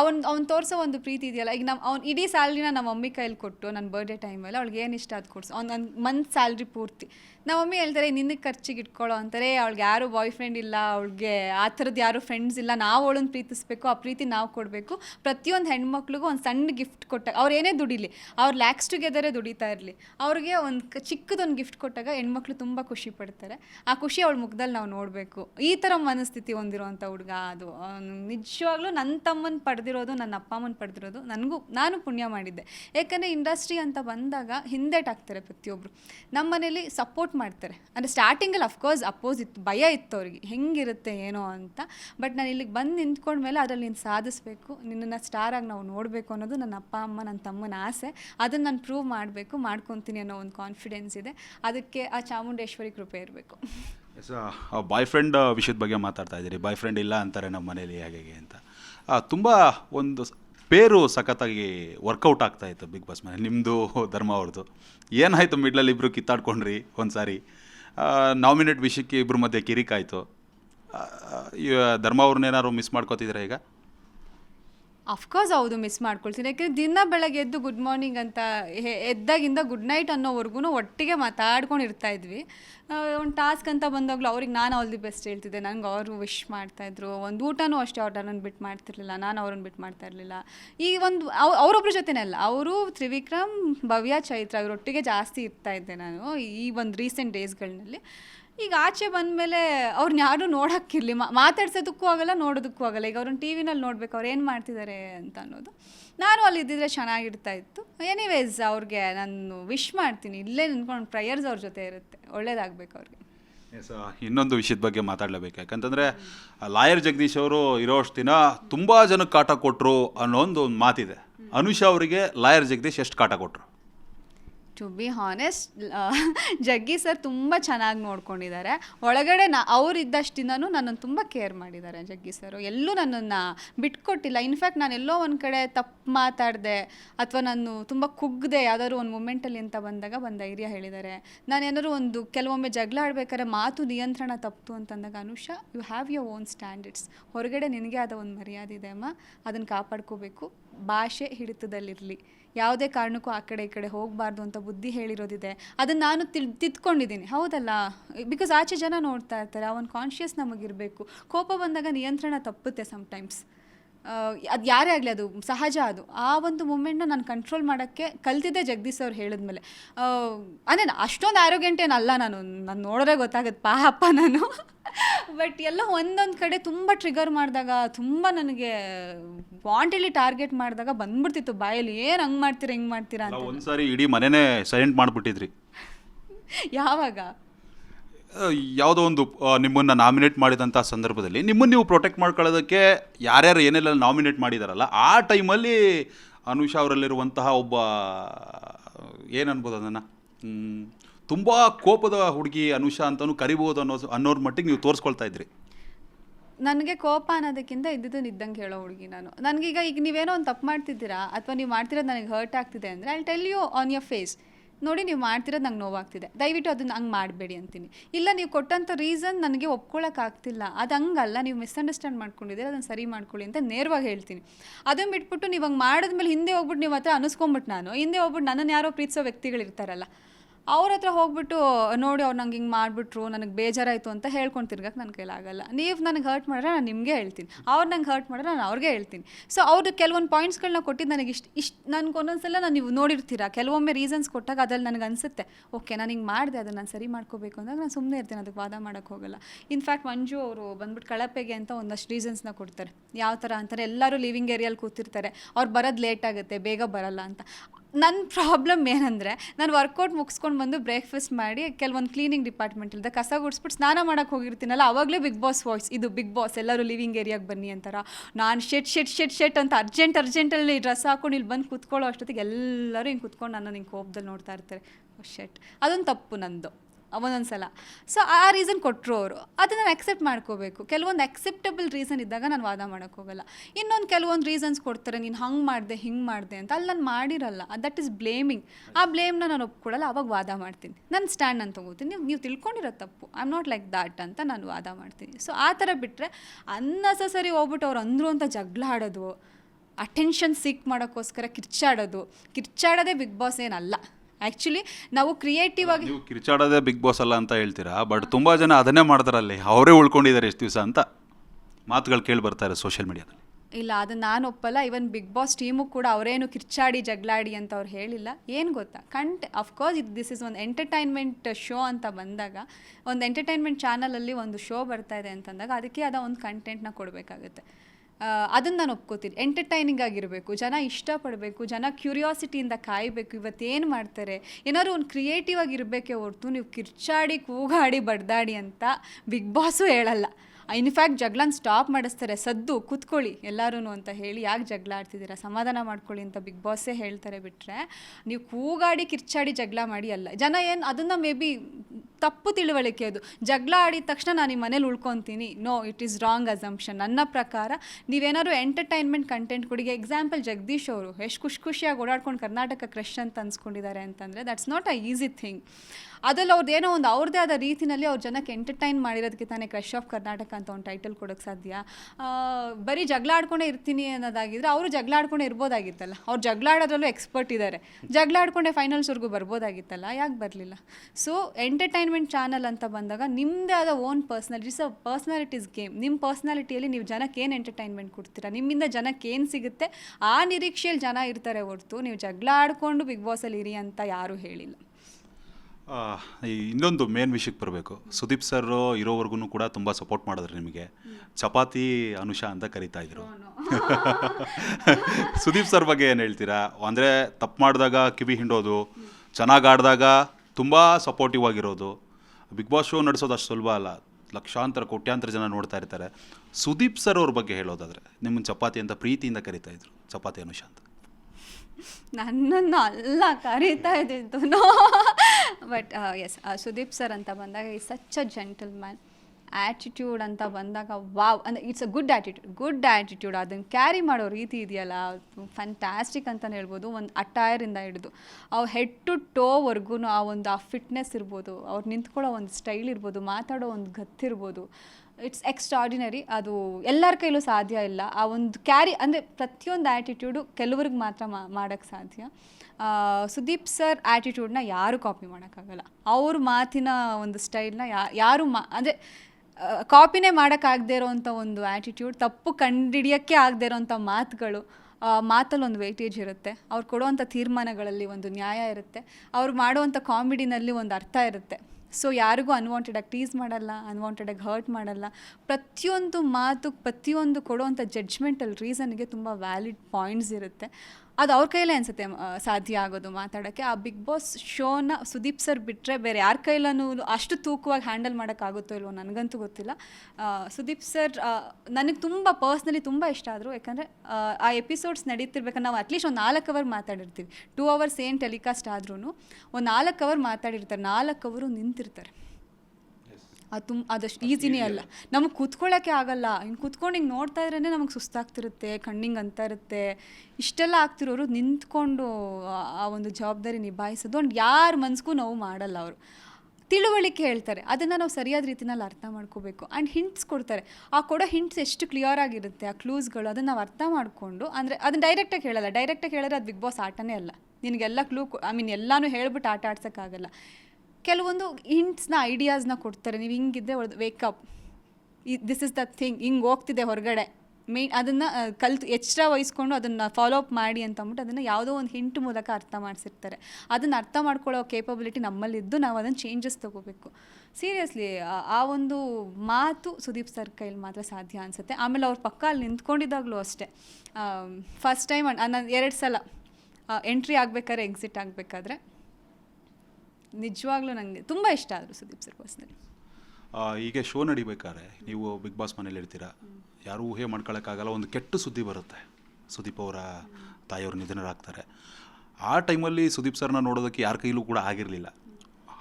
ಅವ್ನು ಅವ್ನು ತೋರಿಸೋ ಒಂದು ಪ್ರೀತಿ ಇದೆಯಲ್ಲ, ಈಗ ನಮ್ಮ ಅವ್ನು ಇಡೀ ಸ್ಯಾಲ್ರಿನ ನಮ್ಮ ಮಮ್ಮಿ ಕೈಲಿ ಕೊಟ್ಟು ನನ್ನ ಬರ್ಡೇ ಟೈಮಲ್ಲಿ ಅವ್ಳಿಗೆ ಏನು ಇಷ್ಟ ಅದು ಕೊಡ್ಸು. ಅವ್ನು ನನ್ನ ಮಂತ್ ಸ್ಯಾಲ್ರಿ ಪೂರ್ತಿ. ನಮ್ಮ ಮಮ್ಮಿ ಹೇಳ್ತಾರೆ ನಿನ್ನ ಖರ್ಚಿಗೆ ಇಟ್ಕೊಳ್ಳೋ ಅಂತಾರೆ, ಅವಳಿಗೆ ಯಾರು ಬಾಯ್ ಫ್ರೆಂಡ್ ಇಲ್ಲ, ಅವಳಿಗೆ ಆ ಥರದ್ದು ಯಾರು ಫ್ರೆಂಡ್ಸ್ ಇಲ್ಲ, ನಾವು ಅವಳನ್ನು ಪ್ರೀತಿಸ್ಬೇಕು, ಆ ಪ್ರೀತಿ ನಾವು ಕೊಡಬೇಕು. ಪ್ರತಿಯೊಂದು ಹೆಣ್ಮಕ್ಳಿಗೂ ಒಂದು ಸಣ್ಣ ಗಿಫ್ಟ್ ಕೊಟ್ಟಾಗ, ಅವ್ರು ಏನೇ ದುಡಿಲಿ, ಅವ್ರು ಲ್ಯಾಕ್ಸ್ ಟುಗೆದರೇ ದುಡಿತಾ ಇರಲಿ, ಅವ್ರಿಗೆ ಒಂದು ಚಿಕ್ಕದೊಂದು ಗಿಫ್ಟ್ ಕೊಟ್ಟಾಗ ಹೆಣ್ಮಕ್ಳು ತುಂಬ ಖುಷಿ ಪಡ್ತಾರೆ. ಆ ಖುಷಿ ಅವಳ ಮುಖದಲ್ಲಿ ನಾವು ನೋಡಬೇಕು. ಈ ಥರ ಮನಸ್ಥಿತಿ ಹೊಂದಿರುವಂಥ ಹುಡುಗ ಅದು. ನಿಜವಾಗ್ಲೂ ನನ್ನ ತಮ್ಮನ ಪಡೆದಿರೋದು ನನ್ನ ಅಪ್ಪ ಅಮ್ಮನ ಪಡೆದಿರೋದು, ನನಗೂ, ನಾನು ಪುಣ್ಯ ಮಾಡಿದ್ದೆ. ಯಾಕಂದರೆ ಇಂಡಸ್ಟ್ರಿ ಅಂತ ಬಂದಾಗ ಹಿಂದೆಟಾಗ್ತಾರೆ ಪ್ರತಿಯೊಬ್ಬರು ನಮ್ಮ ಮನೇಲಿ ಸಪೋರ್ಟ್ ಮಾಡ್ತಾರೆ. ಅಂದರೆ ಸ್ಟಾರ್ಟಿಂಗಲ್ಲಿ ಅಫ್ಕೋರ್ಸ್ ಅಪೋಸ್ ಇತ್ತು ಭಯ ಇತ್ತು ಅವ್ರಿಗೆ ಹೆಂಗಿರುತ್ತೆ ಏನೋ ಅಂತ. ಬಟ್ ನಾನು ಇಲ್ಲಿಗೆ ಬಂದು ನಿಂತ್ಕೊಂಡ್ಮೇಲೆ ಅದರಲ್ಲಿ ನೀನು ಸಾಧಿಸ್ಬೇಕು. ನಿನ್ನನ್ನು ಸ್ಟಾರಾಗಿ ನಾವು ನೋಡಬೇಕು ಅನ್ನೋದು ನನ್ನ ಅಪ್ಪ, ಅಮ್ಮ ನನ್ನ ತಮ್ಮನ ಆಸೆ. ಅದನ್ನು ನಾನು ಪ್ರೂವ್ ಮಾಡಬೇಕು, ಮಾಡ್ಕೊತೀನಿ ಅನ್ನೋ ಒಂದು ಕಾನ್ಫಿಡೆನ್ಸ್ ಇದೆ. ಅದಕ್ಕೆ ಆ ಚಾಮುಂಡೇಶ್ವರಿ ಕೃಪೆ ಇರಬೇಕು. ಬಾಯ್ ಫ್ರೆಂಡ್ ವಿಷಯದ ಬಗ್ಗೆ ಮಾತಾಡ್ತಾ ಇದ್ದೀರಿ. ಬಾಯ್ ಫ್ರೆಂಡ್ ಇಲ್ಲ ಅಂತಾರೆ ನಮ್ಮ ಮನೇಲಿ ಹೇಗೆ ಅಂತ. ತುಂಬ ಒಂದು ಪೇರು ಸಖತ್ತಾಗಿ ವರ್ಕೌಟ್ ಆಗ್ತಾ ಇತ್ತು ಬಿಗ್ ಬಾಸ್ ಮನೆ. ನಿಮ್ಮದು ಧರ್ಮ ಅವ್ರದ್ದು. ಏನಾಯಿತು ಮಿಡ್ಲಲ್ಲಿ ಇಬ್ಬರು ಕಿತ್ತಾಡ್ಕೊಂಡ್ರಿ ಒಂದು ಸಾರಿ ನಾಮಿನೇಟ್ ವಿಷಯಕ್ಕೆ ಇಬ್ಬರ ಮಧ್ಯೆ ಕಿರಿಕಾಯಿತು. ಧರ್ಮ ಅವ್ರನ್ನೇನಾದ್ರು ಮಿಸ್ ಮಾಡ್ಕೋತಿದ್ದೀರಾ ಈಗ? ಅಫ್ಕೋರ್ಸ್ ಹೌದು ಮಿಸ್ ಮಾಡ್ಕೊಳ್ತೀನಿ. ಯಾಕೆಂದ್ರೆ ದಿನ ಬೆಳಗ್ಗೆ ಎದ್ದು ಗುಡ್ ಮಾರ್ನಿಂಗ್ ಅಂತ ಎದ್ದಾಗಿಂದ ಗುಡ್ ನೈಟ್ ಅನ್ನೋವರೆಗೂ ಒಟ್ಟಿಗೆ ಮಾತಾಡ್ಕೊಂಡು ಇರ್ತಾ ಇದ್ವಿ ಒಂದು ಟಾಸ್ಕ್ ಅಂತ ಬಂದಾಗಲೂ ಅವ್ರಿಗೆ ನಾನು ಆಲ್ ದಿ ಬೆಸ್ಟ್ ಹೇಳ್ತಿದ್ದೆ. ನಂಗೆ ಅವರು ವಿಶ್ ಮಾಡ್ತಾಯಿದ್ರು ಒಂದು ಊಟನೂ ಅಷ್ಟೇ ಅವ್ರು ನನ್ನನ್ನು ಬಿಟ್ಟು ಮಾಡ್ತಿರ್ಲಿಲ್ಲ. ನಾನು ಅವ್ರನ್ನ ಬಿಟ್ಟು ಮಾಡ್ತಾ ಇರಲಿಲ್ಲ. ಈ ಒಂದು ಅವ್ ಅವರೊಬ್ಬರ ಜೊತೆನೇ ಅಲ್ಲ, ಅವರು ತ್ರಿವಿಕ್ರಮ್, ಭವ್ಯ, ಚೈತ್ರ ಇವರೊಟ್ಟಿಗೆ ಜಾಸ್ತಿ ಇರ್ತಾ ಇದ್ದೆ ನಾನು ಈ ಒಂದು ರೀಸೆಂಟ್ ಡೇಸ್ಗಳಲ್ಲಿ ಈಗ ಆಚೆ ಬಂದಮೇಲೆ ಅವ್ರನ್ನ ಯಾರೂ ನೋಡೋಕ್ಕಿರಲಿ. ಮಾತಾಡ್ಸೋದಕ್ಕೂ ಆಗಲ್ಲ ನೋಡೋದಕ್ಕೂ ಆಗಲ್ಲ. ಈಗ ಅವ್ರನ್ನ ಟಿ ವಿನಲ್ಲಿ ನೋಡ್ಬೇಕು ಅವ್ರು ಏನು ಮಾಡ್ತಿದ್ದಾರೆ ಅಂತ ಅನ್ನೋದು. ನಾನು ಅಲ್ಲಿ ಇದ್ದಿದ್ರೆ ಚೆನ್ನಾಗಿರ್ತಾ ಇತ್ತು. ಎನಿವೇಸ್ ಅವ್ರಿಗೆ ನಾನು ವಿಶ್ ಮಾಡ್ತೀನಿ. ಇಲ್ಲೇ ನಿಂತ್ಕೊಂಡು ಪ್ರೇಯರ್ಸ್ ಅವ್ರ ಜೊತೆ ಇರುತ್ತೆ. ಒಳ್ಳೇದಾಗಬೇಕು ಅವ್ರಿಗೆ. ಎಸ್ ಇನ್ನೊಂದು ವಿಷಯದ ಬಗ್ಗೆ ಮಾತಾಡಲೇಬೇಕು. ಯಾಕಂತಂದರೆ ಲಾಯರ್ ಜಗದೀಶ್ ಅವರು ಇರೋಷ್ಟು ದಿನ ತುಂಬ ಜನಕ್ಕೆ ಕಾಟ ಕೊಟ್ಟರು ಅನ್ನೋ ಒಂದು ಒಂದು ಮಾತಿದೆ ಅನುಷಾ ಅವರಿಗೆ ಲಾಯರ್ ಜಗದೀಶ್ ಎಷ್ಟು ಕಾಟ ಕೊಟ್ಟರು to be honest Jaggi sir ತುಂಬ ಚೆನ್ನಾಗಿ ನೋಡ್ಕೊಂಡಿದ್ದಾರೆ. ಒಳಗಡೆ ನಾ, ಅವರಿದ್ದಷ್ಟಿಂದನೂ ನನ್ನನ್ನು ತುಂಬ ಕೇರ್ ಮಾಡಿದ್ದಾರೆ ಜಗ್ಗಿ ಸರ್. ಎಲ್ಲೂ ನನ್ನನ್ನು ಬಿಟ್ಕೊಟ್ಟಿಲ್ಲ. ಇನ್ಫ್ಯಾಕ್ಟ್ ನಾನು ಎಲ್ಲೋ ಒಂದು ಕಡೆ ತಪ್ಪು ಮಾತಾಡಿದೆ ಅಥವಾ ನಾನು ತುಂಬ ಕುಗ್ಗದೆ ಯಾವ್ದಾದ್ರು ಒಂದು ಮೂಮೆಂಟಲ್ಲಿ ಅಂತ ಬಂದಾಗ ಒಂದು ಧೈರ್ಯ ಹೇಳಿದ್ದಾರೆ. ನಾನು ಏನಾದ್ರು ಒಂದು ಕೆಲವೊಮ್ಮೆ ಜಗಳ ಆಡ್ಬೇಕಾದ್ರೆ ಮಾತು ನಿಯಂತ್ರಣ ತಪ್ಪಿತು ಅಂತಂದಾಗ, Anusha you have your own standards ಹೊರಗಡೆ ನಿನಗೆ ಆದ ಒಂದು ಮರ್ಯಾದೆ ಇದೆ ಅಮ್ಮ. ಅದನ್ನು ಕಾಪಾಡ್ಕೋಬೇಕು. ಭಾಷೆ ಹಿಡಿತದಲ್ಲಿರಲಿ. ಯಾವುದೇ ಕಾರಣಕ್ಕೂ ಆ ಕಡೆ ಈ ಕಡೆ ಹೋಗಬಾರ್ದು ಅಂತ ಬುದ್ಧಿ ಹೇಳಿರೋದಿದೆ. ಅದನ್ನು ನಾನು ತಿಳ್, ತಿದ್ಕೊಂಡಿದ್ದೀನಿ. ಹೌದಲ್ಲ? ಬಿಕಾಸ್ ಆಚೆ ಜನ ನೋಡ್ತಾ ಇರ್ತಾರೆ ಆ ಒಂದು ಕಾನ್ಷಿಯಸ್ ನಮಗಿರಬೇಕು. ಕೋಪ ಬಂದಾಗ ನಿಯಂತ್ರಣ ತಪ್ಪುತ್ತೆ ಸಮ್ಟೈಮ್ಸ್ ಅದು ಯಾರೇ ಆಗಲಿ ಅದು ಸಹಜ ಅದು. ಆ ಒಂದು ಮೂಮೆಂಟ್ನ ನಾನು ಕಂಟ್ರೋಲ್ ಮಾಡೋಕ್ಕೆ ಕಲ್ತಿದ್ದೆ ಜಗದೀಶ್ ಅವ್ರು ಹೇಳಿದ್ಮೇಲೆ. ಅಂದರೆ ಅಷ್ಟೊಂದು ಆರೋಗ್ಯಂಟ್ ಏನಲ್ಲ ನಾನು. ನಾನು ನೋಡಿದ್ರೆ ಗೊತ್ತಾಗುತ್ತೆ ಪಾಪ ನಾನು. ಬಟ್ ಎಲ್ಲ ಒಂದೊಂದು ಕಡೆ ತುಂಬ ಟ್ರಿಗರ್ ಮಾಡಿದಾಗ ತುಂಬ ನನಗೆ ವಾಂಟಲಿ ಟಾರ್ಗೆಟ್ ಮಾಡಿದಾಗ ಬಂದ್ಬಿಡ್ತಿತ್ತು ಬಾಯಲ್ಲಿ. ಏನು ಹಂಗೆ ಮಾಡ್ತೀರಾ ಹಿಂಗೆ ಮಾಡ್ತೀರಾ ಅಂತ. ಒಂದ್ಸಾರಿ ಇಡೀ ಮನೆನೇ ಸೈಲೆಂಟ್ ಮಾಡಿಬಿಟ್ಟಿದ್ರಿ. ಯಾವಾಗ? ಯಾವುದೋ ಒಂದು ನಿಮ್ಮನ್ನು ನಾಮಿನೇಟ್ ಮಾಡಿದಂಥ ಸಂದರ್ಭದಲ್ಲಿ ನಿಮ್ಮನ್ನು ನೀವು ಪ್ರೊಟೆಕ್ಟ್ ಮಾಡ್ಕೊಳ್ಳೋದಕ್ಕೆ ಯಾರ್ಯಾರು ಏನೆಲ್ಲ ನಾಮಿನೇಟ್ ಮಾಡಿದಾರಲ್ಲ, ಆ ಟೈಮಲ್ಲಿ ಅನುಷಾ ಅವರಲ್ಲಿರುವಂತಹ ಒಬ್ಬ, ಏನು ಅನ್ಬೋದು ಅದನ್ನು? ತುಂಬ ಕೋಪದ ಹುಡುಗಿ ಅನುಷಾ ಅಂತಲೂ ಕರಿಬೋದು ಅನ್ನೋ, ಅನ್ನೋರ ಮಟ್ಟಿಗೆ ನೀವು ತೋರಿಸ್ಕೊಳ್ತಾ ಇದ್ರಿ. ನನಗೆ ಕೋಪ ಅನ್ನೋದಕ್ಕಿಂತ ಇದ್ದಿದ್ದು ನಿದ್ದಂಗೆ ಹೇಳೋ ಹುಡುಗಿ ನಾನು. ನನಗೀಗ ಈಗ ನೀವೇನೋ ಒಂದು ತಪ್ಪು ಮಾಡ್ತಿದ್ದೀರಾ, ಅಥವಾ ನೀವು ಮಾಡ್ತಿರೋದು ನನಗೆ ಹರ್ಟ್ ಆಗ್ತಿದೆ ಅಂದರೆ I tell you on your face ನೋಡಿ ನೀವು ಮಾಡ್ತಿರೋದು ನಂಗೆ ನೋವಾಗ್ತಿದೆ. ದಯವಿಟ್ಟು ಅದನ್ನ ಹಂಗೆ ಮಾಡಬೇಡಿ ಅಂತೀನಿ. ಇಲ್ಲ ನೀವು ಕೊಟ್ಟಂಥ ರೀಸನ್ ನನಗೆ ಒಪ್ಕೊಳ್ಳೋಕ್ಕಾಗ್ತಿಲ್ಲ ಅದು ಹಂಗಲ್ಲ, ನೀವು ಮಿಸ್ಅಂಡರ್ಸ್ಟ್ಯಾಂಡ್ ಮಾಡ್ಕೊಂಡಿದ್ದೀರ, ಅದನ್ನು ಸರಿ ಮಾಡ್ಕೊಳ್ಳಿ ಅಂತ ನೇರವಾಗಿ ಹೇಳ್ತೀನಿ. ಅದನ್ನು ಬಿಟ್ಬಿಟ್ಟು ನೀವು ಹಂಗೆ ಮಾಡಿದ್ಮೇಲೆ ಹಿಂದೆ ಹೋಗ್ಬಿಟ್ಟು ನೀವು ಹತ್ರ ಅನಿಸ್ಕೊಂಬಿಟ್ಟು ನಾನು. ಹಿಂದೆ ಹೋಗ್ಬಿಟ್ಟು ನನ್ನನ್ನು ಯಾರೋ ಪ್ರೀತಿಸೋ ವ್ಯಕ್ತಿಗಳಿರ್ತಾರಲ್ಲ. ಅವ್ರ ಹತ್ರ ಹೋಗ್ಬಿಟ್ಟು, ನೋಡಿ ಅವ್ರು ನಂಗೆ ಹಿಂಗೆ ಮಾಡಿಬಿಟ್ರು, ನನಗೆ ಬೇಜಾರಾಯಿತು ಅಂತ ಹೇಳ್ಕೊಂಡು ತಿರ್ಗಕ್ಕೆ ನನ್ನ ಕೈಲಾಗಲ್ಲ ನೀವು ನನಗೆ ಹರ್ಟ್ ಮಾಡಿದ್ರೆ ನಾನು ನಿಮಗೆ ಹೇಳ್ತೀನಿ. ಅವ್ರು ನಂಗೆ ಹರ್ಟ್ ಮಾಡಿದ್ರೆ ನಾನು ಅವ್ರಿಗೆ ಹೇಳ್ತೀನಿ. ಸೊ ಅವ್ರದ್ದು ಕೆಲವೊಂದು ಪಾಯಿಂಟ್ಸ್ಗಳನ್ನ ಕೊಟ್ಟಿದ್ದು ನನಗೆ ಇಷ್ಟು ಇಷ್ಟು, ನನಗೆ ಒಂದೊಂದ್ಸಲ ನಾನು ನೀವು ನೋಡಿರ್ತೀರಾ, ಕೆಲವೊಮ್ಮೆ ರೀಸನ್ಸ್ ಕೊಟ್ಟಾಗ ಅದ್ರಲ್ಲಿ ನನಗೆ ಅನಿಸುತ್ತೆ, ಓಕೆ, ನಾನು ಹಿಂಗೆ ಮಾಡಿದೆ, ಅದನ್ನು ನಾನು ಸರಿ ಮಾಡ್ಕೋಬೇಕು ಅಂದಾಗ ನಾನು ಸುಮ್ಮನೆ ಇರ್ತೀನಿ ಅದಕ್ಕೆ ವಾದ ಮಾಡೋಕ್ಕೆ ಹೋಗಲ್ಲ. ಇನ್ಫ್ಯಾಕ್ಟ್ ಮಂಜು ಅವರು ಬಂದ್ಬಿಟ್ಟು ಕಳಪೆಗೆ ಅಂತ ಒಂದಷ್ಟು ರೀಸನ್ಸ್ನ ಕೊಡ್ತಾರೆ. ಯಾವ ಥರ ಅಂತಾರೆ, ಎಲ್ಲರೂ ಲಿವಿಂಗ್ ಏರಿಯಲ್ಲಿ ಕೂತಿರ್ತಾರೆ. ಅವ್ರು ಬರೋದು ಲೇಟ್ ಆಗುತ್ತೆ, ಬೇಗ ಬರಲ್ಲ ಅಂತ. ನನ್ನ ಪ್ರಾಬ್ಲಮ್ ಏನಂದರೆ, ನಾನು ವರ್ಕೌಟ್ ಮುಗಿಸ್ಕೊಂಡು ಬಂದು ಬ್ರೇಕ್ಫಾಸ್ಟ್ ಮಾಡಿ, ಕೆಲವೊಂದು ಕ್ಲೀನಿಂಗ್ ಡಿಪಾರ್ಟ್ಮೆಂಟ್ ಇಲ್ಲದೆ ಕಸ ಗುಡಿಸ್ಬಿಟ್ಟು ಸ್ನಾನ ಮಾಡೋಕ್ಕೆ ಹೋಗಿರ್ತೀನಲ್ಲ, ಅವಾಗಲೇ ಬಿಗ್ ಬಾಸ್ ವಾಯ್ಸ್ ಇದು ಬಿಗ್ ಬಾಸ್ ಎಲ್ಲರೂ ಲಿವಿಂಗ್ ಏರಿಯಾಗೆ ಬನ್ನಿ ಅಂತಾರ. ನಾನು ಶೆಟ್ ಶೆಟ್ ಶೆಟ್ ಶೆಟ್ ಅಂತ ಅರ್ಜೆಂಟ್ ಅರ್ಜೆಂಟಲ್ಲಿ ಡ್ರೆಸ್ ಹಾಕೊಂಡು ಇಲ್ಲಿ ಬಂದು ಕೂತ್ಕೊಳ್ಳೋ ಅಷ್ಟೊತ್ತಿಗೆ ಎಲ್ಲರೂ ಹಿಂಗೆ ಕೂತ್ಕೊಂಡು ನನ್ನ ಹಿಂಗೆ ಕೋಪದಲ್ಲಿ ನೋಡ್ತಾ ಇರ್ತಾರೆ. ಶೆಟ್ ಅದೊಂದು ತಪ್ಪು ನಂದು. ಒಂದೊಂದು ಸಲ ಸೊ ಆ ರೀಸನ್ ಕೊಟ್ಟರು ಅವರು. ಅದನ್ನು ನಾನು ಅಕ್ಸೆಪ್ಟ್ ಮಾಡ್ಕೋಬೇಕು. ಕೆಲವೊಂದು ಅಕ್ಸೆಪ್ಟಬಲ್ ರೀಸನ್ ಇದ್ದಾಗ ನಾನು ವಾದ ಮಾಡೋಕ್ಕೋಗಲ್ಲ ಇನ್ನೊಂದು ಕೆಲವೊಂದು ರೀಸನ್ಸ್ ಕೊಡ್ತಾರೆ, ನೀನು ಹಂಗೆ ಮಾಡಿದೆ, ಹಿಂಗೆ ಮಾಡಿದೆ ಅಂತ. ಅಲ್ಲಿ ನಾನು ಮಾಡಿರಲ್ಲ. ದಟ್ ಈಸ್ ಬ್ಲೇಮಿಂಗ್ ಆ ಬ್ಲೇಮ್ನ ನಾನು ಒಪ್ಕೊಡಲ್ಲ ಅವಾಗ ವಾದ ಮಾಡ್ತೀನಿ. ನನ್ನ ಸ್ಟ್ಯಾಂಡ್ ನಾನು ತೊಗೋತೀನಿ. ನೀವು ನೀವು ತಿಳ್ಕೊಂಡಿರೋ ತಪ್ಪು. I am not like that ಅಂತ ನಾನು ವಾದ ಮಾಡ್ತೀನಿ. ಸೊ ಆ ಥರ ಬಿಟ್ಟರೆ ಅನ್ನೆಸಸರಿ ಹೋಗ್ಬಿಟ್ಟು ಅವ್ರು ಅಂದರು ಅಂತ ಜಗಳ ಆಡೋದು. ಅಟೆನ್ಷನ್ ಸೀಕ್ ಮಾಡೋಕ್ಕೋಸ್ಕರ ಕಿರ್ಚಾಡೋದು. ಕಿರ್ಚಾಡೋದೇ ಬಿಗ್ ಬಾಸ್ ಏನಲ್ಲ. ಆ್ಯಕ್ಚುಲಿ ನಾವು ಕ್ರಿಯೇಟಿವ್ ಆಗಿ ನೀವು ಕಿರ್ಚಾಡೋದೇ ಬಿಗ್ ಬಾಸ್ ಅಲ್ಲ ಅಂತ ಹೇಳ್ತೀರಾ? ಬಟ್ ತುಂಬ ಜನ ಅದನ್ನೇ ಮಾಡ್ತಾರಲ್ಲಿ. ಅವರೇ ಉಳ್ಕೊಂಡಿದ್ದಾರೆ ಎಷ್ಟು ದಿವಸ ಅಂತ ಮಾತುಗಳು ಕೇಳಿ ಬರ್ತಾರೆ ಸೋಷಿಯಲ್ ಮೀಡಿಯಾದಲ್ಲಿ ಇಲ್ಲ ಅದು ನಾನು ಒಪ್ಪಲ್ಲ. ಇವನ್ ಬಿಗ್ ಬಾಸ್ ಟೀಮು ಕೂಡ ಅವರೇನು ಕಿರ್ಚಾಡಿ ಜಗಳಾಡಿ ಅಂತ ಅವ್ರು ಹೇಳಿಲ್ಲ. ಏನು ಗೊತ್ತಾ? ಕಂಟ್ ಅಫ್ಕೋರ್ಸ್ ಇದು ದಿಸ್ ಇಸ್ ಒಂದು ಎಂಟರ್ಟೈನ್ಮೆಂಟ್ ಶೋ ಅಂತ ಬಂದಾಗ ಒಂದು ಎಂಟರ್ಟೈನ್ಮೆಂಟ್ ಚಾನಲಲ್ಲಿ ಒಂದು ಶೋ ಬರ್ತಾ ಇದೆ ಅಂತಂದಾಗ ಅದಕ್ಕೆ ಅದ ಒಂದು ಕಂಟೆಂಟ್ನ ಕೊಡಬೇಕಾಗುತ್ತೆ. ಅದನ್ನು ನಾನು ಒಪ್ಕೋತೀನಿ. ಎಂಟರ್ಟೈನಿಂಗ್ ಆಗಿರಬೇಕು, ಜನ ಇಷ್ಟಪಡಬೇಕು, ಜನ ಕ್ಯೂರಿಯಾಸಿಟಿಯಿಂದ ಕಾಯಬೇಕು ಇವತ್ತೇನು ಮಾಡ್ತಾರೆ? ಏನಾದ್ರು ಒಂದು ಕ್ರಿಯೇಟಿವ್ ಆಗಿರಬೇಕೇ ಹೊರತು ನೀವು ಕಿರ್ಚಾಡಿ, ಕೂಗಾಡಿ ಬಡ್ದಾಡಿ ಅಂತ ಬಿಗ್ ಬಾಸು ಹೇಳಲ್ಲ. ಇನ್ಫ್ಯಾಕ್ಟ್ ಜಗಳನ್ನ ಸ್ಟಾಪ್ ಮಾಡಿಸ್ತಾರೆ. ಸದ್ದು, ಕೂತ್ಕೊಳ್ಳಿ ಎಲ್ಲರೂ ಅಂತ ಹೇಳಿ ಯಾಕೆ ಜಗಳ ಆಡ್ತಿದ್ದೀರಾ? ಸಮಾಧಾನ ಮಾಡ್ಕೊಳ್ಳಿ ಅಂತ ಬಿಗ್ ಬಾಸೇ ಹೇಳ್ತಾರೆ ಬಿಟ್ಟರೆ ನೀವು ಕೂಗಾಡಿ, ಕಿರ್ಚಾಡಿ ಜಗಳ ಮಾಡಿ ಅಲ್ಲ. ಜನ ಏನು, ಅದನ್ನು ಮೇ ಬಿ ತಪ್ಪು ತಿಳುವಳಿಕೆ ಅದು. ಜಗಳ ಆಡಿದ ತಕ್ಷಣ ನಾನು ಈ ಮನೇಲಿ ಉಳ್ಕೊತೀನಿ. No it is wrong assumption ನನ್ನ ಪ್ರಕಾರ ನೀವೇನಾದ್ರು ಎಂಟರ್ಟೈನ್ಮೆಂಟ್ ಕಂಟೆಂಟ್ ಕೊಡಿಗೆ ಎಕ್ಸಾಂಪಲ್ ಜಗದೀಶ್ ಅವರು, ಎಷ್ಟು ಖುಷಿ ಖುಷಿಯಾಗಿ ಓಡಾಡ್ಕೊಂಡು ಕರ್ನಾಟಕ ಕ್ರಶ್ ಅಂತ ಅನ್ಸ್ಕೊಂಡಿದ್ದಾರೆ ಅಂತಂದರೆ that's not a easy thing ಅದ್ರಲ್ಲಿ ಅವ್ರದ್ದು ಏನೋ ಒಂದು ಅವ್ರದ್ದೇ ಆದ ರೀತಿನಲ್ಲಿ ಅವ್ರ ಜನಕ್ಕೆ ಎಂಟರ್ಟೈನ್ ಮಾಡಿರೋದಕ್ಕೆ ತಾನೇ ಕ್ರಶ್ ಆಫ್ ಕರ್ನಾಟಕ ಅಂತ ಒಂದು ಟೈಟಲ್ ಕೊಡೋಕ್ಕೆ ಸಾಧ್ಯ. ಬರೀ ಜಗಳ ಆಡ್ಕೊಂಡೇ ಇರ್ತೀನಿ ಅನ್ನೋದಾಗಿದ್ರೆ ಅವರು ಜಗಳ ಆಡ್ಕೊಂಡೇ ಇರ್ಬೋದಾಗಿತ್ತಲ್ಲ. ಅವ್ರು ಜಗಳ ಆಡೋದ್ರಲ್ಲೂ ಎಕ್ಸ್ಪರ್ಟ್ ಇದ್ದಾರೆ ಜಗಳ ಆಡ್ಕೊಂಡೆ ಫೈನಲ್ಸ್ವರೆಗೂ ಬರ್ಬೋದಾಗಿತ್ತಲ್ಲ. ಯಾಕೆ ಬರಲಿಲ್ಲ? ಸೊ ಎಂಟರ್ಟೈನ್ಮೆಂಟ್ ಚಾನಲ್ ಅಂತ ಬಂದಾಗ ನಿಮ್ಮದೇ ಆದ own personalities uh personalities game ನಿಮ್ಮ ಪರ್ಸ್ನಾಲಿಟಿಯಲ್ಲಿ ನೀವು ಜನಕ್ಕೆ ಏನು ಎಂಟರ್ಟೈನ್ಮೆಂಟ್ ಕೊಡ್ತೀರಾ? ನಿಮ್ಮಿಂದ ಜನಕ್ಕೆ ಏನು ಸಿಗುತ್ತೆ? ಆ ನಿರೀಕ್ಷೆಯಲ್ಲಿ ಜನ ಇರ್ತಾರೆ ಹೊರತು ನೀವು ಜಗಳ ಆಡಿಕೊಂಡು ಬಿಗ್ ಬಾಸಲ್ಲಿ ಇರಿ ಅಂತ ಯಾರೂ ಹೇಳಿಲ್ಲ. ಇನ್ನೊಂದು ಮೇನ್ ವಿಷಯಕ್ಕೆ ಬರಬೇಕು. ಸುದೀಪ್ ಸರ್ ಇರೋವರೆಗೂ ಕೂಡ ತುಂಬ ಸಪೋರ್ಟ್ ಮಾಡಿದ್ರು ನಿಮಗೆ. ಚಪಾತಿ ಅನುಷಾ ಅಂತ ಕರಿತಾ ಇದ್ರು. (laughs) ಸುದೀಪ್ ಸರ್ ಬಗ್ಗೆ ಏನು ಹೇಳ್ತೀರಾ? ಅಂದರೆ ತಪ್ಪು ಮಾಡಿದಾಗ ಕಿವಿ ಹಿಂಡೋದು ಚೆನ್ನಾಗಿ ಆಡಿದಾಗ ತುಂಬ ಸಪೋರ್ಟಿವ್ ಆಗಿರೋದು. ಬಿಗ್ ಬಾಸ್ ಶೋ ನಡೆಸೋದು ಅಷ್ಟು ಸುಲಭ ಅಲ್ಲ. ಲಕ್ಷಾಂತರ, ಕೋಟ್ಯಾಂತರ ಜನ ನೋಡ್ತಾ ಇರ್ತಾರೆ. ಸುದೀಪ್ ಸರ್ ಅವ್ರ ಬಗ್ಗೆ ಹೇಳೋದಾದರೆ ನಿಮ್ಮನ್ನು ಚಪಾತಿ ಅಂತ ಪ್ರೀತಿಯಿಂದ ಕರಿತಾ ಇದ್ರು. ಚಪಾತಿ ಅನುಶಾಂತ್ ನನ್ನನ್ನು ಅಲ್ಲ ಕರೀತಾ ಇದ್ದಿದ್ದು. (laughs) ಬಟ್ ಎಸ್ ಸುದೀಪ್ ಸರ್ ಅಂತ ಬಂದಾಗ ಈ such a gentleman attitude ಅಂತ ಬಂದಾಗ, ವಾವ್! ಅಂದರೆ it's a good attitude good attitude ಅದನ್ನು ಕ್ಯಾರಿ ಮಾಡೋ ರೀತಿ ಇದೆಯಲ್ಲ ಫ್ಯಾಂಟಾಸ್ಟಿಕ್ ಅಂತಲೇ ಹೇಳ್ಬೋದು. ಒಂದು ಅಟೈರಿಂದ ಹಿಡಿದು ಅವ್ರು ಹೆಡ್ ಟು ಟೋವರೆಗೂ ಆ ಒಂದು, ಆ ಫಿಟ್ನೆಸ್ ಇರ್ಬೋದು, ಅವ್ರು ನಿಂತ್ಕೊಳ್ಳೋ ಒಂದು ಸ್ಟೈಲ್ ಇರ್ಬೋದು, ಮಾತಾಡೋ ಒಂದು ಗತ್ತಿರ್ಬೋದು ಇಟ್ಸ್ ಎಕ್ಸ್ಟ್ರಾರ್ಡಿನರಿ ಅದು ಎಲ್ಲರ ಕೈಲೂ ಸಾಧ್ಯ ಇಲ್ಲ. ಆ ಒಂದು ಕ್ಯಾರಿ ಅಂದರೆ ಪ್ರತಿಯೊಂದು ಆ್ಯಟಿಟ್ಯೂಡು ಕೆಲವ್ರಿಗೆ ಮಾತ್ರ ಮಾಡೋಕ್ಕೆ ಸಾಧ್ಯ. ಸುದೀಪ್ ಸರ್ ಆ್ಯಟಿಟ್ಯೂಡ್ನ ಯಾರೂ ಕಾಪಿ ಮಾಡೋಕ್ಕಾಗಲ್ಲ ಅವ್ರ ಮಾತಿನ ಒಂದು ಸ್ಟೈಲ್ನ ಯಾರು ಮಾ, ಅಂದರೆ ಕಾಪಿನೇ ಮಾಡೋಕ್ಕಾಗದೇ ಇರೋವಂಥ ಒಂದು ಆ್ಯಟಿಟ್ಯೂಡ್ ತಪ್ಪು ಕಂಡಿಡಿಯೋಕ್ಕೆ ಆಗದೇ ಇರೋವಂಥ ಮಾತುಗಳು ಮಾತಲ್ಲಿ ಒಂದು ವೆಯ್ಟೇಜ್ ಇರುತ್ತೆ. ಅವ್ರು ಕೊಡುವಂಥ ತೀರ್ಮಾನಗಳಲ್ಲಿ ಒಂದು ನ್ಯಾಯ ಇರುತ್ತೆ. ಅವ್ರು ಮಾಡುವಂಥ ಕಾಮಿಡಿನಲ್ಲಿ ಒಂದು ಅರ್ಥ ಇರುತ್ತೆ. ಸೊ ಯಾರಿಗೂ ಅನ್ವಾಂಟೆಡಾಗಿ ಟೀಸ್ ಮಾಡಲ್ಲ ಅನ್ವಾಂಟೆಡಾಗಿ ಹರ್ಟ್ ಮಾಡಲ್ಲ. ಪ್ರತಿಯೊಂದು ಮಾತು, ಪ್ರತಿಯೊಂದು ಕೊಡುವಂಥ ಜಡ್ಜ್ಮೆಂಟಲ್ಲಿ ರೀಸನ್ಗೆ ತುಂಬ ವ್ಯಾಲಿಡ್ ಪಾಯಿಂಟ್ಸ್ ಇರುತ್ತೆ. ಅದು ಅವ್ರ ಕೈಲೇ ಅನಿಸುತ್ತೆ ಸಾಧ್ಯ ಆಗೋದು ಮಾತಾಡೋಕ್ಕೆ. ಆ ಬಿಗ್ ಬಾಸ್ ಶೋನ ಸುದೀಪ್ ಸರ್ ಬಿಟ್ಟರೆ ಬೇರೆ ಯಾರ ಕೈಲೂ ಅಷ್ಟು ತೂಕವಾಗಿ ಹ್ಯಾಂಡಲ್ ಮಾಡೋಕ್ಕಾಗುತ್ತೋ ಇಲ್ವೋ ನನಗಂತೂ ಗೊತ್ತಿಲ್ಲ. ಸುದೀಪ್ ಸರ್ ನನಗೆ ತುಂಬ ಪರ್ಸ್ನಲಿ ತುಂಬ ಇಷ್ಟ ಆದರು. ಯಾಕಂದರೆ, ಆ ಎಪಿಸೋಡ್ಸ್ ನಡೀತಿರ್ಬೇಕಾದ್ರೆ ನಾವು ಅಟ್ಲೀಸ್ಟ್ ಒಂದು ನಾಲ್ಕು ಅವರ್ ಮಾತಾಡಿರ್ತೀವಿ. ಟೂ ಅವರ್ಸ್ ಏನು ಟೆಲಿಕಾಸ್ಟ್ ಆದ್ರೂ ಒಂದು ನಾಲ್ಕು ಅವರ್ ಮಾತಾಡಿರ್ತಾರೆ. ನಾಲ್ಕು ಅವರು ನಿಂತಿರ್ತಾರೆ. ಅದು ತುಂಬ ಅದಷ್ಟು ಈಸಿನೇ ಅಲ್ಲ. ನಮಗೆ ಕೂತ್ಕೊಳ್ಳೋಕ್ಕೆ ಆಗಲ್ಲ. ಇನ್ನು ಕೂತ್ಕೊಂಡು ಹಿಂಗೆ ನೋಡ್ತಾ ಇದ್ರೇ ನಮಗೆ ಸುಸ್ತಾಗ್ತಿರುತ್ತೆ, ಕಣ್ಣಿಂಗ್ ಅಂತ ಇರುತ್ತೆ. ಇಷ್ಟೆಲ್ಲ ಆಗ್ತಿರೋರು ನಿಂತ್ಕೊಂಡು ಆ- ಒಂದು ಜವಾಬ್ದಾರಿ ನಿಭಾಯಿಸೋದು ಅಂಡ್ ಯಾರ ಮನ್ಸಿಗೂ ನೋವು ಮಾಡಲ್ಲ ಅವರು. ತಿಳುವಳಿಕೆ ಹೇಳ್ತಾರೆ. ಅದನ್ನು ನಾವು ಸರಿಯಾದ ರೀತಿನಲ್ಲಿ ಅರ್ಥ ಮಾಡ್ಕೋಬೇಕು. ಆ್ಯಂಡ್ ಹಿಂಟ್ಸ್ ಕೊಡ್ತಾರೆ. ಆ ಕೊಡೋ ಹಿಂಟ್ಸ್ ಎಷ್ಟು ಕ್ಲಿಯರ್ ಆಗಿರುತ್ತೆ, ಆ ಕ್ಲೂಸ್ಗಳು ಅದನ್ನು ನಾವು ಅರ್ಥ ಮಾಡಿಕೊಂಡು, ಅಂದರೆ ಅದನ್ನು ಡೈರೆಕ್ಟಾಗಿ ಹೇಳಲ್ಲ. ಡೈರೆಕ್ಟಾಗಿ ಹೇಳಿದ್ರೆ ಅದು ಬಿಗ್ ಬಾಸ್ ಆಟನೇ ಅಲ್ಲ. ನಿನಗೆಲ್ಲ ಕ್ಲೂ ಐ ಮೀನ್ ಎಲ್ಲನೂ ಹೇಳ್ಬಿಟ್ಟು ಆಟ ಆಡ್ಸೋಕ್ಕಾಗಲ್ಲ. ಕೆಲವೊಂದು ಹಿಂಟ್ಸ್ನ ಐಡಿಯಾಸ್ನ ಕೊಡ್ತಾರೆ. ನೀವು ಹಿಂಗಿದ್ದೆ wake up this is the thing ಹಿಂಗೆ ಹೋಗ್ತಿದೆ ಹೊರಗಡೆ. ಮೇನ್ ಅದನ್ನು ಕಲ್ತು ಎಕ್ಸ್ಟ್ರಾ ವಹಿಸ್ಕೊಂಡು ಅದನ್ನು ಫಾಲೋ ಅಪ್ ಮಾಡಿ ಅಂತ ಅಂದ್ಬಿಟ್ಟು ಅದನ್ನು ಯಾವುದೋ ಒಂದು ಹಿಂಟ್ ಮೂಲಕ ಅರ್ಥ ಮಾಡಿಸಿರ್ತಾರೆ. ಅದನ್ನು ಅರ್ಥ ಮಾಡ್ಕೊಳ್ಳೋ ಕೇಪಬಿಲಿಟಿ ನಮ್ಮಲ್ಲಿದ್ದು ನಾವು ಅದನ್ನು ಚೇಂಜಸ್ ತೊಗೋಬೇಕು. ಸೀರಿಯಸ್ಲಿ ಆ ಒಂದು ಮಾತು ಸುದೀಪ್ ಸರ್ ಕೈಲಿ ಮಾತ್ರ ಸಾಧ್ಯ ಅನಿಸುತ್ತೆ. ಆಮೇಲೆ ಅವ್ರ ಪಕ್ಕ ಅಲ್ಲಿ ನಿಂತ್ಕೊಂಡಿದ್ದಾಗಲೂ ಅಷ್ಟೇ. ಫಸ್ಟ್ ಟೈಮ್ ನಾನು ಎರಡು ಸಲ ಎಂಟ್ರಿ ಆಗಬೇಕಾದ್ರೆ ಎಕ್ಸಿಟ್ ಆಗಬೇಕಾದ್ರೆ. ನಿಜವಾಗ್ಲೂ ನನಗೆ ತುಂಬ ಇಷ್ಟ ಆದರು ಸುದೀಪ್ ಸರ್ ಪರ್ಸ್ನಲಿ ಹೀಗೆ ಶೋ ನಡಿಬೇಕಾದ್ರೆ ನೀವು ಬಿಗ್ ಬಾಸ್ ಮನೇಲಿ ಇರ್ತೀರಾ? ಯಾರೂ ಊಹೆ ಮಾಡ್ಕೊಳ್ಳೋಕ್ಕಾಗಲ್ಲ ಒಂದು ಕೆಟ್ಟ ಸುದ್ದಿ ಬರುತ್ತೆ. ಸುದೀಪ್ ಅವರ ತಾಯಿಯವರು ನಿಧನರಾಗ್ತಾರೆ. ಆ ಟೈಮಲ್ಲಿ ಸುದೀಪ್ ಸರ್ನ ನೋಡೋದಕ್ಕೆ ಯಾರ ಕೈಲೂ ಕೂಡ ಆಗಿರಲಿಲ್ಲ.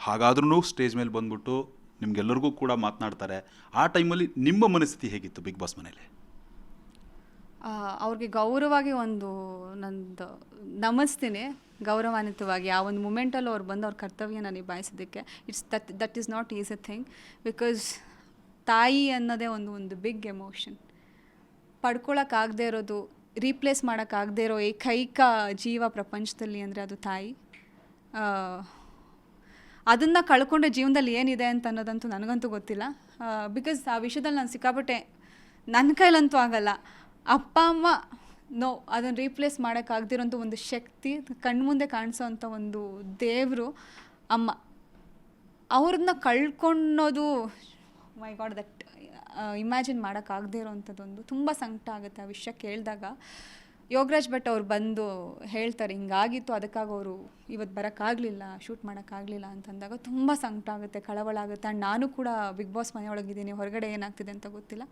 ಹಾಗಾದ್ರೂ ಸ್ಟೇಜ್ ಮೇಲೆ ಬಂದ್ಬಿಟ್ಟು ನಿಮ್ಗೆಲ್ಲರಿಗೂ ಕೂಡ ಮಾತನಾಡ್ತಾರೆ. ಆ ಟೈಮಲ್ಲಿ ನಿಮ್ಮ ಮನಸ್ಥಿತಿ ಹೇಗಿತ್ತು ಬಿಗ್ ಬಾಸ್ ಮನೇಲಿ ಅವ್ರಿಗೆ ಗೌರವವಾಗಿ ಒಂದು ನಂದು ನಮಿಸ್ತೀನಿ. ಗೌರವಾನ್ವಿತವಾಗಿ ಆ ಒಂದು ಮೂಮೆಂಟಲ್ಲಿ ಅವ್ರು ಬಂದು ಅವ್ರ ಕರ್ತವ್ಯನ ನಿಭಾಯಿಸೋದಕ್ಕೆ it's that that is not is a thing because ತಾಯಿ ಅನ್ನೋದೇ ಒಂದು ಒಂದು ಬಿಗ್ ಎಮೋಷನ್ ಪಡ್ಕೊಳಕ್ಕಾಗದೇ ಇರೋದು ರೀಪ್ಲೇಸ್ ಮಾಡೋಕ್ಕಾಗದೇ ಇರೋ ಏಕೈಕ ಜೀವ ಪ್ರಪಂಚದಲ್ಲಿ ಅಂದರೆ ಅದು ತಾಯಿ. ಅದನ್ನು ಕಳ್ಕೊಂಡ ಜೀವನದಲ್ಲಿ ಏನಿದೆ ಅಂತ ಅನ್ನೋದಂತೂ ನನಗಂತೂ ಗೊತ್ತಿಲ್ಲ. ಬಿಕಾಸ್ ಆ ವಿಷಯದಲ್ಲಿ ನಾನು ಸಿಕ್ಕಾಪಟ್ಟೆ ನನ್ನ ಕೈಲಂತೂ ಆಗಲ್ಲ. ಅಪ್ಪ, ಅಮ್ಮ ನೋ, ಅದನ್ನು ರೀಪ್ಲೇಸ್ ಮಾಡೋಕ್ಕಾಗ್ದಿರೋಂಥ ಒಂದು ಶಕ್ತಿ ಕಣ್ಮುಂದೆ ಕಾಣಿಸೋವಂಥ ಒಂದು ದೇವರು ಅಮ್ಮ. ಅವ್ರನ್ನ ಕಳ್ಕೊಳ್ಳೋದು ಮೈ ಗಾಡ್ ದಟ್ ಇಮ್ಯಾಜಿನ್ ಮಾಡೋಕ್ಕಾಗದೇ ಇರೋವಂಥದ್ದೊಂದು ತುಂಬ ಸಂಕಟ ಆಗುತ್ತೆ ಆ ವಿಷಯ ಕೇಳಿದಾಗ. ಯೋಗರಾಜ್ ಭಟ್ ಅವ್ರು ಬಂದು ಹೇಳ್ತಾರೆ, ಹಿಂಗಾಗಿತ್ತು, ಅದಕ್ಕಾಗಿ ಅವರು ಇವತ್ತು ಬರೋಕ್ಕಾಗಲಿಲ್ಲ, ಶೂಟ್ ಮಾಡೋಕ್ಕಾಗಲಿಲ್ಲ ಅಂತಂದಾಗ ತುಂಬ ಸಂಕಟ ಆಗುತ್ತೆ, ಕಳವಳ ಆಗುತ್ತೆ. ಆ್ಯಂಡ್ ನಾನು ಕೂಡ ಬಿಗ್ ಬಾಸ್ ಮನೆಯೊಳಗಿದ್ದೀನಿ, ಹೊರಗಡೆ ಏನಾಗ್ತಿದೆ ಅಂತ ಗೊತ್ತಿಲ್ಲ.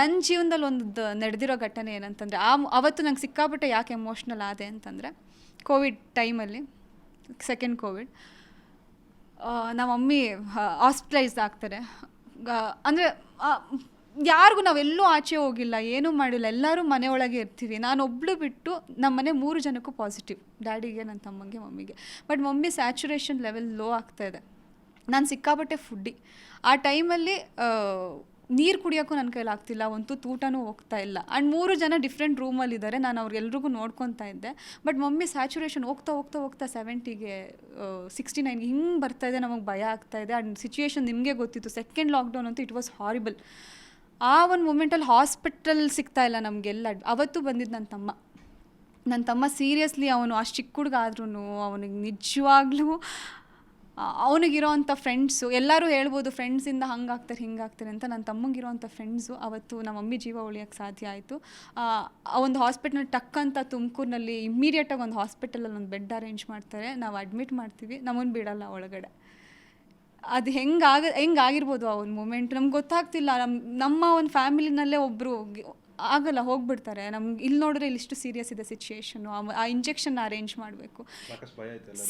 ನನ್ನ ಜೀವನದಲ್ಲಿ ಒಂದು ನಡೆದಿರೋ ಘಟನೆ ಏನಂತಂದರೆ, ಆ ಅವತ್ತು ನಂಗೆ ಸಿಕ್ಕಾಪಟ್ಟೆ ಯಾಕೆ ಎಮೋಷ್ನಲ್ ಆದೆ ಅಂತಂದರೆ, ಕೋವಿಡ್ ಟೈಮಲ್ಲಿ ಸೆಕೆಂಡ್ ಕೋವಿಡ್ ನಮ್ಮ ಮಮ್ಮಿ ಹಾಸ್ಪಿಟಲೈಸ್ ಆಗ್ತಾರೆ. ಅಂದರೆ ಯಾರಿಗೂ ನಾವೆಲ್ಲೂ ಆಚೆ ಹೋಗಿಲ್ಲ, ಏನೂ ಮಾಡಿಲ್ಲ, ಎಲ್ಲರೂ ಮನೆಯೊಳಗೆ ಇರ್ತೀವಿ. ನಾನು ಒಬ್ಳು ಬಿಟ್ಟು ನಮ್ಮ ಮನೆ ಮೂರು ಜನಕ್ಕೂ ಪಾಸಿಟಿವ್ ಡ್ಯಾಡಿಗೆ ನನ್ನ ತಮ್ಮಂಗೆ, ಮಮ್ಮಿಗೆ. But mummy saturation level low ಆಗ್ತಾ ಇದೆ. ನಾನು ಸಿಕ್ಕಾಪಟ್ಟೆ ಫುಡ್ಡಿ ಆ ಟೈಮಲ್ಲಿ ನೀರು ಕುಡಿಯೋಕ್ಕೂ ನನ್ನ ಕೈಲಿ ಆಗ್ತಿಲ್ಲ ಒಂದು ತೂಟನೂ ಹೋಗ್ತಾ ಇಲ್ಲ. ಆ್ಯಂಡ್ ಮೂರು ಜನ ಡಿಫ್ರೆಂಟ್ ರೂಮಲ್ಲಿದ್ದಾರೆ ನಾನು ಅವ್ರಿಗೆಲ್ರಿಗೂ ನೋಡ್ಕೊತಾ ಇದ್ದೆ. ಬಟ್ ಮಮ್ಮಿ ಸ್ಯಾಚುರೇಷನ್ ಹೋಗ್ತಾ ಹೋಗ್ತಾ ಹೋಗ್ತಾ ಸೆವೆಂಟಿಗೆ ಸಿಕ್ಸ್ಟಿ ನೈನ್ಗೆ ಹಿಂಗೆ ಇದೆ. ನಮಗೆ ಭಯ ಆಗ್ತಾ ಇದೆ. ಆ್ಯಂಡ್ ಸಿಚುಯೇಷನ್ ನಿಮಗೆ ಗೊತ್ತಿತ್ತು. ಸೆಕೆಂಡ್ ಲಾಕ್ಡೌನ್ ಅಂತೂ ಇಟ್ ವಾಸ್ ಹಾರಿಬಲ್ ಆ ಒಂದು ಮೂಮೆಂಟಲ್ಲಿ ಹಾಸ್ಪಿಟಲ್ ಸಿಗ್ತಾ ಇಲ್ಲ ನಮಗೆಲ್ಲ. ಅವತ್ತು ಬಂದಿದ್ದು ನನ್ನ ತಮ್ಮ. ನನ್ನ ತಮ್ಮ ಸೀರಿಯಸ್ಲಿ ಅವನು, ಅಷ್ಟು ಚಿಕ್ಕ ಹುಡುಗ ಆದ್ರೂ ಅವನಿಗೆ ನಿಜವಾಗ್ಲೂ ಅವನಿಗಿರೋವಂಥ ಫ್ರೆಂಡ್ಸು ಎಲ್ಲರೂ ಹೇಳ್ಬೋದು ಫ್ರೆಂಡ್ಸಿಂದ ಹಂಗಾಗ್ತಾರೆ ಹಿಂಗಾಗ್ತಾರೆ ಅಂತ. ನನ್ನ ತಮ್ಮಂಗಿರೋವಂಥ ಫ್ರೆಂಡ್ಸು ಅವತ್ತು ನಮ್ಮ ಮಮ್ಮಿ ಜೀವ ಉಳಿಯೋಕ್ಕೆ ಸಾಧ್ಯ ಆಯಿತು. ಆ ಒಂದು ಹಾಸ್ಪಿಟ್ಲ್ ಟಕ್ ಅಂತ ತುಮಕೂರಿನಲ್ಲಿ ಇಮ್ಮಿಡಿಯೇಟಾಗಿ ಒಂದು ಹಾಸ್ಪಿಟಲಲ್ಲಿ ಒಂದು ಬೆಡ್ ಅರೇಂಜ್ ಮಾಡ್ತಾರೆ. ನಾವು ಅಡ್ಮಿಟ್ ಮಾಡ್ತೀವಿ. ನಮ್ಮನ್ನು ಬಿಡೋಲ್ಲ ಒಳಗಡೆ. ಅದು ಹೆಂಗಾಗ ಹೆಂಗಾಗಿರ್ಬೋದು ಆ ಒಂದು ಮೂಮೆಂಟ್ ನಮ್ಗೆ ಗೊತ್ತಾಗ್ತಿಲ್ಲ. ನಮ್ಮ ನಮ್ಮ ಒಂದು ಫ್ಯಾಮಿಲಿನಲ್ಲೇ ಒಬ್ಬರು ಆಗಲ್ಲ ಹೋಗ್ಬಿಡ್ತಾರೆ. ನಮ್ಗೆ ಇಲ್ಲಿ ನೋಡಿದ್ರೆ ಇಲ್ಲಿ ಇಷ್ಟು ಸೀರಿಯಸ್ ಇದೆ ಸಿಚುಯೇಷನು ಆ ಇಂಜೆಕ್ಷನ್ ಅರೇಂಜ್ ಮಾಡಬೇಕು.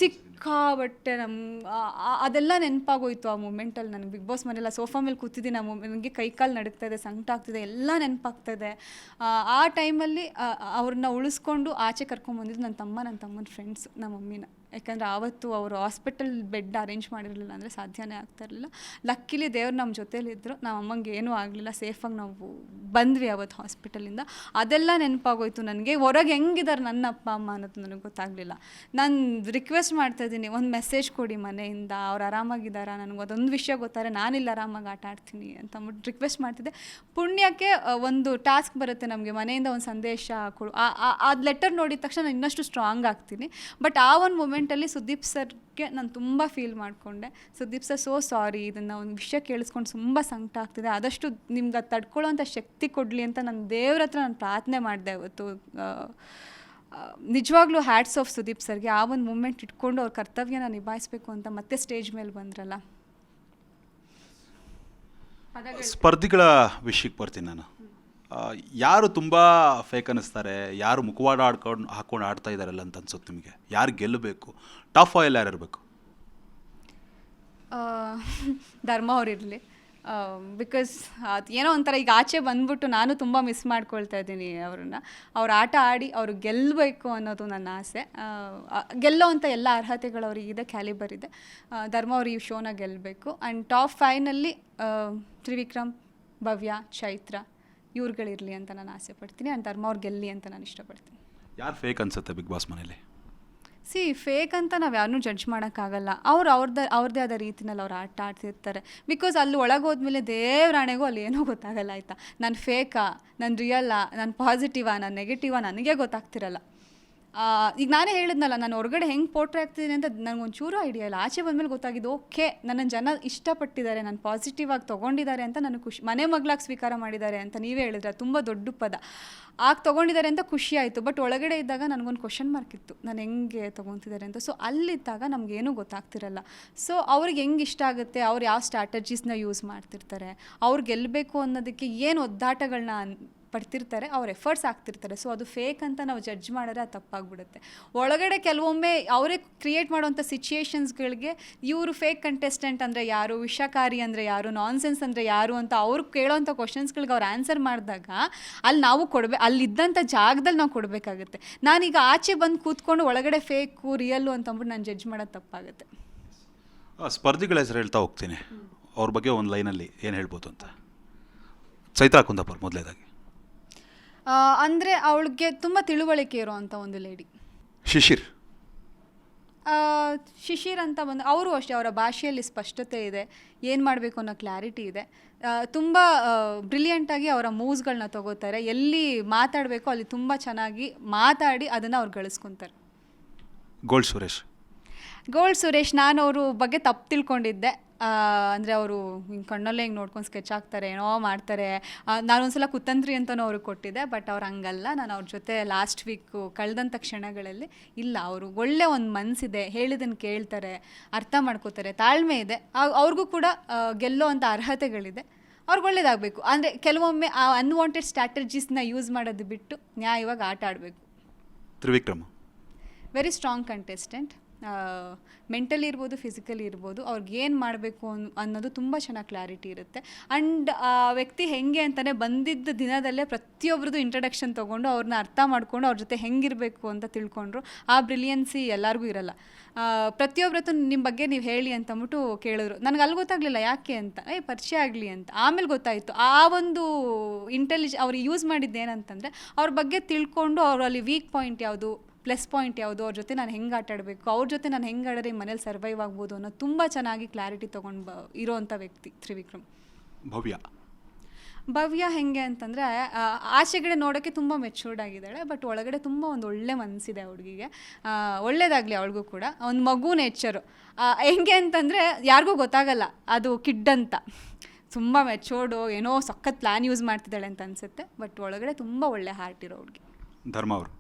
ಸಿಕ್ಕಾಬಟ್ಟೆ ನಮ್ಮ ಅದೆಲ್ಲ ನೆನಪಾಗೋಯ್ತು ಆ ಮೂಮೆಂಟಲ್ಲಿ ನನಗೆ ಬಿಗ್ ಬಾಸ್ ಮನೆಲ್ಲ ಸೋಫಾ ಮೇಲೆ ಕೂತಿದ್ದೀನಿ. ಆ ಮೂಮೆ ನನಗೆ ಕೈಕಾಲು ನಡುಕ್ತಾ ಇದೆ ಸಂಕಟ ಆಗ್ತಿದೆ ಎಲ್ಲ ನೆನಪಾಗ್ತದೆ ಆ ಟೈಮಲ್ಲಿ ಅವ್ರನ್ನ ಉಳಿಸ್ಕೊಂಡು ಆಚೆ ಕರ್ಕೊಂಬಂದಿದ್ದು ನನ್ನ ತಮ್ಮ ನನ್ನ ತಮ್ಮನ ಫ್ರೆಂಡ್ಸ್ ನಮ್ಮ ಮಮ್ಮಿನ. ಯಾಕಂದರೆ ಆವತ್ತು ಅವರು ಹಾಸ್ಪಿಟಲ್ ಬೆಡ್ ಅರೇಂಜ್ ಮಾಡಿರಲಿಲ್ಲ ಅಂದರೆ ಸಾಧ್ಯನೇ ಆಗ್ತಾ ಇರಲಿಲ್ಲ. ಲಕ್ಕಿಲಿ ದೇವ್ರು ನಮ್ಮ ಜೊತೇಲಿದ್ದರು ನಮ್ಮ ಅಮ್ಮಂಗೆ ಏನೂ ಆಗಲಿಲ್ಲ. ಸೇಫಾಗಿ ನಾವು ಬಂದ್ವಿ ಅವತ್ತು ಹಾಸ್ಪಿಟಲಿಂದ ಅದೆಲ್ಲ ನೆನಪಾಗೋಯ್ತು ನನಗೆ. ಹೊರಗೆ ಹೆಂಗಿದ್ದಾರೆ ನನ್ನ ಅಪ್ಪ, ಅಮ್ಮ ಅನ್ನೋದು ನನಗೆ ಗೊತ್ತಾಗಲಿಲ್ಲ. ನಾನು ರಿಕ್ವೆಸ್ಟ್ ಮಾಡ್ತಾ ಇದ್ದೀನಿ. ಒಂದು ಮೆಸೇಜ್ ಕೊಡಿ ಮನೆಯಿಂದ. ಅವ್ರು ಆರಾಮಾಗಿದ್ದಾರಾ? ನನಗೆ ಅದೊಂದು ವಿಷಯ ಗೊತ್ತಾರೆ ನಾನಿಲ್ಲ ಆರಾಮಾಗಿ ಆಟ ಆಡ್ತೀನಿ ಅಂತ ಅಂದ್ಬಿಟ್ಟು ರಿಕ್ವೆಸ್ಟ್ ಮಾಡ್ತಿದ್ದೆ. ಪುಣ್ಯಕ್ಕೆ ಒಂದು ಟಾಸ್ಕ್ ಬರುತ್ತೆ ನಮಗೆ. ಮನೆಯಿಂದ ಒಂದು ಸಂದೇಶ ಕೊಡು ಆ ಲೆಟರ್ ನೋಡಿದ ತಕ್ಷಣ ನಾನು ಇನ್ನಷ್ಟು ಸ್ಟ್ರಾಂಗ್ ಆಗ್ತೀನಿ. ಬಟ್ ಆ ಒಂದು ಮೂಮೆಂಟಲ್ಲಿ ಸುದೀಪ್ ಸರ್ಗೆ ನಾನು ತುಂಬ ಫೀಲ್ ಮಾಡಿಕೊಂಡೆ. ಸುದೀಪ್ ಸರ್ ಸೋ ಸಾರಿ ಇದನ್ನು ಒಂದು ವಿಷಯ ಕೇಳಿಸ್ಕೊಂಡು ತುಂಬ ಸಂಕಟ ಆಗ್ತಿದೆ. ಆದಷ್ಟು ನಿಮ್ಗೆ ಅದು ತಡ್ಕೊಳ್ಳೋಂಥ ಶಕ್ತಿ ಕೊಡಲಿ ಅಂತ ನಾನು ದೇವ್ರ ಹತ್ರ ನಾನು ಪ್ರಾರ್ಥನೆ ಮಾಡಿದೆ ಅವತ್ತು. ನಿಜವಾಗ್ಲೂ ಹ್ಯಾಟ್ಸ್ ಆಫ್ ಸುದೀಪ್ ಸರ್ಗೆ. ಆ ಒಂದು ಮೂಮೆಂಟ್ ಇಟ್ಕೊಂಡು ಅವ್ರ ಕರ್ತವ್ಯನ ನಿಭಾಯಿಸಬೇಕು ಅಂತ ಮತ್ತೆ ಸ್ಟೇಜ್ ಮೇಲೆ ಬಂದ್ರಲ್ಲ. ಸ್ಪರ್ಧಿಗಳ ವಿಷಯಕ್ಕೆ ಬರ್ತೀನಿ ನಾನು. ಯಾರು ತುಂಬ ಫೇಕ್ ಅನ್ನಿಸ್ತಾರೆ, ಯಾರು ಮುಖವಾಡ ಆಡ್ಕೊಂಡು ಹಾಕ್ಕೊಂಡು ಆಡ್ತಾ ಇದ್ದಾರಲ್ಲ ಅಂತ ಅನ್ಸುತ್ತೆ ನಿಮಗೆ? ಯಾರು ಗೆಲ್ಲಬೇಕು ಟಾಪ್ ಆಯಿಲ್ ಯಾರು ಇರಬೇಕು? (laughs) ಧರ್ಮ ಅವ್ರಿರಲಿ ಬಿಕಾಸ್ ಅದು ಏನೋ ಒಂಥರ ಈಗ ಆಚೆ ಬಂದ್ಬಿಟ್ಟು ನಾನು ತುಂಬ ಮಿಸ್ ಮಾಡ್ಕೊಳ್ತಾ ಇದ್ದೀನಿ ಅವ್ರನ್ನ. ಅವ್ರ ಆಟ ಆಡಿ ಅವರು ಗೆಲ್ಲಬೇಕು ಅನ್ನೋದು ನನ್ನ ಆಸೆ. ಗೆಲ್ಲೋ ಅಂತ ಎಲ್ಲ ಅರ್ಹತೆಗಳು ಅವರಿಗಿದೆ ಕ್ಯಾಲಿಬರ್ ಇದೆ. ಧರ್ಮ ಅವ್ರು ಈ ಶೋನ ಗೆಲ್ಲಬೇಕು ಆ್ಯಂಡ್ ಟಾಪ್ ಫೈನಲ್ಲಿ ತ್ರಿವಿಕ್ರಮ್, ಭವ್ಯ, ಚೈತ್ರ. ಇವ್ರುಗಳಿರಲಿ ಅಂತ ನಾನು ಆಸೆ ಪಡ್ತೀನಿ ಆ್ಯಂಡ್ ಧರ್ಮ ಅವ್ರು ಗೆಲ್ಲಿ ಅಂತ ನಾನು ಇಷ್ಟಪಡ್ತೀನಿ. ಯಾರು ಫೇಕ್ ಅನ್ಸುತ್ತೆ ಬಿಗ್ ಬಾಸ್ ಮನೇಲಿ? ಸಿ ಫೇಕ್ ಅಂತ ನಾವು ಯಾರನ್ನೂ ಜಡ್ಜ್ ಮಾಡೋಕ್ಕಾಗಲ್ಲ. ಅವ್ರು ಅವ್ರದ ಅವ್ರದ್ದೇ ಆದ ರೀತಿನಲ್ಲಿ ಅವ್ರು ಆಟ ಆಡ್ತಿರ್ತಾರೆ. ಬಿಕಾಸ್ ಅಲ್ಲಿ ಒಳಗೆ ಹೋದ್ಮೇಲೆ ದೇವ್ರಾಣೆಗೂ ಅಲ್ಲಿ ಏನೂ ಗೊತ್ತಾಗಲ್ಲ ಆಯಿತಾ? ನಾನು ಫೇಕಾ ನಾನು ರಿಯಲ್ಲಾ ನಾನು ಪಾಸಿಟಿವಾ ನಾನು ನೆಗೆಟಿವಾ ನನಗೆ ಗೊತ್ತಾಗ್ತಿರಲ್ಲ. ಈಗ ನಾನೇ ಹೇಳಿದ್ನಲ್ಲ, ನಾನು ಹೊರಗಡೆ ಹೆಂಗೆ ಪೋಟ್ರೆ ಆಗ್ತಿದ್ದೀನಿ ಅಂತ ನನಗೆ ಒಂಚೂರು ಐಡಿಯಾ ಇಲ್ಲ. ಆಚೆ ಬಂದಮೇಲೆ ಗೊತ್ತಾಗಿದ್ದು ಓಕೆ ನನ್ನ ಜನ ಇಷ್ಟಪಟ್ಟಿದ್ದಾರೆ, ನಾನು ಪಾಸಿಟಿವ್ ಆಗಿ ತೊಗೊಂಡಿದ್ದಾರೆ ಅಂತ ನನಗೆ ಖುಷಿ, ಮನೆ ಮಗಳಾಗಿ ಸ್ವೀಕಾರ ಮಾಡಿದ್ದಾರೆ ಅಂತ ನೀವೇ ಹೇಳಿದ್ರೆ ತುಂಬ ದೊಡ್ಡ ಪದ. ಆಗ ತೊಗೊಂಡಿದ್ದಾರೆ ಅಂತ ಖುಷಿ ಆಯಿತು ಬಟ್ ಒಳಗಡೆ ಇದ್ದಾಗ ನನಗೊಂದು ಕ್ವಶನ್ ಮಾರ್ಕ್ ಇತ್ತು. ನಾನು ಹೆಂಗೆ ತೊಗೊತಿದ್ದಾರೆ ಅಂತ. ಸೊ ಅಲ್ಲಿದ್ದಾಗ ನಮಗೇನೂ ಗೊತ್ತಾಗ್ತಿರಲ್ಲ. ಸೊ ಅವ್ರಿಗೆ ಹೆಂಗೆ ಇಷ್ಟ ಆಗುತ್ತೆ, ಅವ್ರು ಯಾವ ಸ್ಟ್ರಾಟಜೀಸ್ನ ಯೂಸ್ ಮಾಡ್ತಿರ್ತಾರೆ, ಅವ್ರು ಗೆಲ್ಲಬೇಕು ಅನ್ನೋದಕ್ಕೆ ಏನು ಒದ್ದಾಟಗಳನ್ನ ಪಡ್ತಿರ್ತಾರೆ, ಅವ್ರ ಎಫರ್ಟ್ಸ್ ಆಗ್ತಿರ್ತಾರೆ. ಸೊ ಅದು ಫೇಕ್ ಅಂತ ನಾವು ಜಡ್ಜ್ ಮಾಡಿದ್ರೆ ಅದು ತಪ್ಪಾಗ್ಬಿಡುತ್ತೆ. ಒಳಗಡೆ ಕೆಲವೊಮ್ಮೆ ಅವರೇ ಕ್ರಿಯೇಟ್ ಮಾಡುವಂಥ ಸಿಚುಯೇಷನ್ಸ್ಗಳಿಗೆ ಇವರು ಫೇಕ್ ಕಂಟೆಸ್ಟೆಂಟ್ ಅಂದರೆ ಯಾರು, ವಿಷಕಾರಿ ಅಂದರೆ ಯಾರು ನಾನ್ಸೆನ್ಸ್ ಅಂದರೆ ಯಾರು ಅಂತ ಅವ್ರು ಕೇಳೋವಂಥ ಕ್ವಶನ್ಸ್ಗಳಿಗೆ ಅವ್ರು ಆನ್ಸರ್ ಮಾಡಿದಾಗ ಅಲ್ಲಿ ನಾವು ಕೊಡಬೇ, ಅಲ್ಲಿದ್ದಂಥ ಜಾಗದಲ್ಲಿ ನಾವು ಕೊಡಬೇಕಾಗುತ್ತೆ. ನಾನೀಗ ಆಚೆ ಬಂದು ಕೂತ್ಕೊಂಡು ಒಳಗಡೆ ಫೇಕು ರಿಯಲ್ಲು ಅಂತ ಅಂದ್ಬಿಟ್ಟು ನಾನು ಜಡ್ಜ್ ಮಾಡೋದು ತಪ್ಪಾಗುತ್ತೆ. ಸ್ಪರ್ಧಿಗಳ ಹೆಸರು ಹೇಳ್ತಾ ಹೋಗ್ತೀನಿ. ಅವ್ರ ಬಗ್ಗೆ ಒಂದು ಲೈನಲ್ಲಿ ಏನು ಹೇಳ್ಬೋದು ಅಂತ. ಚೈತ್ರಾ ಕುಂದಾಪುರ್ ಮೊದಲೇದಾಗಿ. ಅಂದರೆ ಅವಳಿಗೆ ತುಂಬ ತಿಳುವಳಿಕೆ ಇರೋವಂಥ ಒಂದು ಲೇಡಿ ಶಿಶಿರ್. ಆ, ಶಿಶಿರ್ ಅಂತ ಬಂದು ಅವರು ಅಷ್ಟೇ ಅವರ ಭಾಷೆಯಲ್ಲಿ ಸ್ಪಷ್ಟತೆ ಇದೆ ಏನು ಮಾಡಬೇಕು ಅನ್ನೋ ಕ್ಲಾರಿಟಿ ಇದೆ. ತುಂಬ ಬ್ರಿಲಿಯಂಟಾಗಿ ಅವರ ಮೂವ್ಸ್ಗಳನ್ನ ತಗೋತಾರೆ. ಎಲ್ಲಿ ಮಾತಾಡಬೇಕು ಅಲ್ಲಿ ತುಂಬ ಚೆನ್ನಾಗಿ ಮಾತಾಡಿ ಅದನ್ನು ಅವ್ರು ಗಳಿಸ್ಕೊತಾರೆ. ಗೋಲ್ಡ್ ಸುರೇಶ್. ಗೋಲ್ಡ್ ಸುರೇಶ್ ನಾನು ಅವರು ಬಗ್ಗೆ ತಪ್ಪು ತಿಳ್ಕೊಂಡಿದ್ದೆ. ಅಂದರೆ ಅವರು ಹಿಂಗೆ ಕಣ್ಣಲ್ಲೇ ಹಿಂಗೆ ನೋಡ್ಕೊಂಡು ಸ್ಕೆಚ್ ಹಾಕ್ತಾರೆ ಏನೋ ಮಾಡ್ತಾರೆ. ನಾನೊಂದು ಸಲ ಒಂದ್ಸಲ ಕುತಂತ್ರಿ ಅಂತಲೂ ಅವ್ರಿಗೆ ಕೊಟ್ಟಿದ್ದೆ ಬಟ್ ಅವ್ರು ಹಂಗಲ್ಲ. ನಾನು ಅವ್ರ ಜೊತೆ ಲಾಸ್ಟ್ ವೀಕು ಕಳೆದಂಥ ಕ್ಷಣಗಳಲ್ಲಿ ಇಲ್ಲ ಅವರು ಒಳ್ಳೆ ಒಂದು ಮನಸ್ಸಿದೆ ಹೇಳಿದ್ದನ್ನು ಕೇಳ್ತಾರೆ ಅರ್ಥ ಮಾಡ್ಕೋತಾರೆ ತಾಳ್ಮೆ ಇದೆ. ಅವ್ರಿಗೂ ಕೂಡ ಗೆಲ್ಲೋ ಅಂಥ ಅರ್ಹತೆಗಳಿದೆ. ಅವ್ರಿಗೆ ಒಳ್ಳೇದಾಗಬೇಕು. ಅಂದರೆ ಕೆಲವೊಮ್ಮೆ ಆ ಅನ್ವಾಂಟೆಡ್ ಸ್ಟ್ರಾಟಜೀಸ್ನ ಯೂಸ್ ಮಾಡೋದು ಬಿಟ್ಟು ನ್ಯಾಯವಾಗಿ ಆಟ ಆಡಬೇಕು Trivikram. Very strong contestant mentally ಇರ್ಬೋದು ಫಿಸಿಕಲಿ ಇರ್ಬೋದು, ಅವ್ರಿಗೆ ಏನು ಮಾಡಬೇಕು ಅನ್, ಅನ್ನೋದು ತುಂಬ ಚೆನ್ನಾಗಿ ಕ್ಲಾರಿಟಿ ಇರುತ್ತೆ. ಆ್ಯಂಡ್ ಆ ವ್ಯಕ್ತಿ ಹೆಂಗೆ ಅಂತಲೇ ಬಂದಿದ್ದ ದಿನದಲ್ಲೇ ಪ್ರತಿಯೊಬ್ಬರದ್ದು ಇಂಟ್ರಡಕ್ಷನ್ ತೊಗೊಂಡು ಅವ್ರನ್ನ ಅರ್ಥ ಮಾಡಿಕೊಂಡು ಅವ್ರ ಜೊತೆ ಹೆಂಗಿರಬೇಕು ಅಂತ ತಿಳ್ಕೊಂಡ್ರು. ಆ ಬ್ರಿಲಿಯನ್ಸಿ ಎಲ್ಲರಿಗೂ ಇರಲ್ಲ. ಪ್ರತಿಯೊಬ್ಬರತ್ತು ನಿಮ್ಮ ಬಗ್ಗೆ ನೀವು ಹೇಳಿ ಅಂತ ಅಂದ್ಬಿಟ್ಟು ಕೇಳಿದ್ರು. ನನಗೆ ಅಲ್ಲಿ ಗೊತ್ತಾಗಲಿಲ್ಲ ಯಾಕೆ ಅಂತ. ಏ, ಪರಿಚಯ ಆಗಲಿ ಅಂತ. ಆಮೇಲೆ ಗೊತ್ತಾಯಿತು. ಆ ಒಂದು ಇಂಟೆಲಿಜ್ ಅವ್ರು ಯೂಸ್ ಮಾಡಿದ್ದು ಏನಂತಂದರೆ ಅವ್ರ ಬಗ್ಗೆ ತಿಳ್ಕೊಂಡು ಅವರಲ್ಲಿ ವೀಕ್ ಪಾಯಿಂಟ್ ಯಾವುದು? ಪ್ಲಸ್ ಪಾಯಿಂಟ್ ಯಾವುದು? ಅವ್ರ ಜೊತೆ ನಾನು ಹೆಂಗೆ ಆಟಾಡಬೇಕು? ಅವ್ರ ಜೊತೆ ನಾನು ಹೆಂಗೆ ಆಡಿದ್ರೆ ಮನೇಲಿ ಸರ್ವೈವ್ ಆಗ್ಬೋದು ಅನ್ನೋ ತುಂಬ ಚೆನ್ನಾಗಿ ಕ್ಲಾರಿಟಿ ತೊಗೊಂಡು ಬ ಇರೋವಂಥ ವ್ಯಕ್ತಿ ತ್ರಿವಿಕ್ರಮ್. ಭವ್ಯ. ಭವ್ಯ ಹೆಂಗೆ ಅಂತಂದರೆ ಆಚೆಗಡೆ ನೋಡೋಕ್ಕೆ ತುಂಬ ಮೆಚೂರ್ಡ್ ಆಗಿದ್ದಾಳೆ ಬಟ್ ಒಳಗಡೆ ತುಂಬ ಒಂದು ಒಳ್ಳೆ ಮನಸ್ಸಿದೆ ಹುಡುಗಿಗೆ. ಒಳ್ಳೇದಾಗಲಿ ಅವಳಿಗೂ ಕೂಡ. ಒಂದು ಮಗು ನೇಚರು ಹೆಂಗೆ ಅಂತಂದರೆ ಯಾರಿಗೂ ಗೊತ್ತಾಗಲ್ಲ ಅದು ಕಿಡ್ ಅಂತ. ತುಂಬ ಮೆಚೋರ್ಡು ಏನೋ ಸಖತ್ ಪ್ಲ್ಯಾನ್ ಯೂಸ್ ಮಾಡ್ತಿದ್ದಾಳೆ ಅಂತ ಅನಿಸುತ್ತೆ ಬಟ್ ಒಳಗಡೆ ತುಂಬ ಒಳ್ಳೆ ಹಾರ್ಟ್ ಇರೋ ಹುಡುಗಿ. ಧರ್ಮ ಅವರು.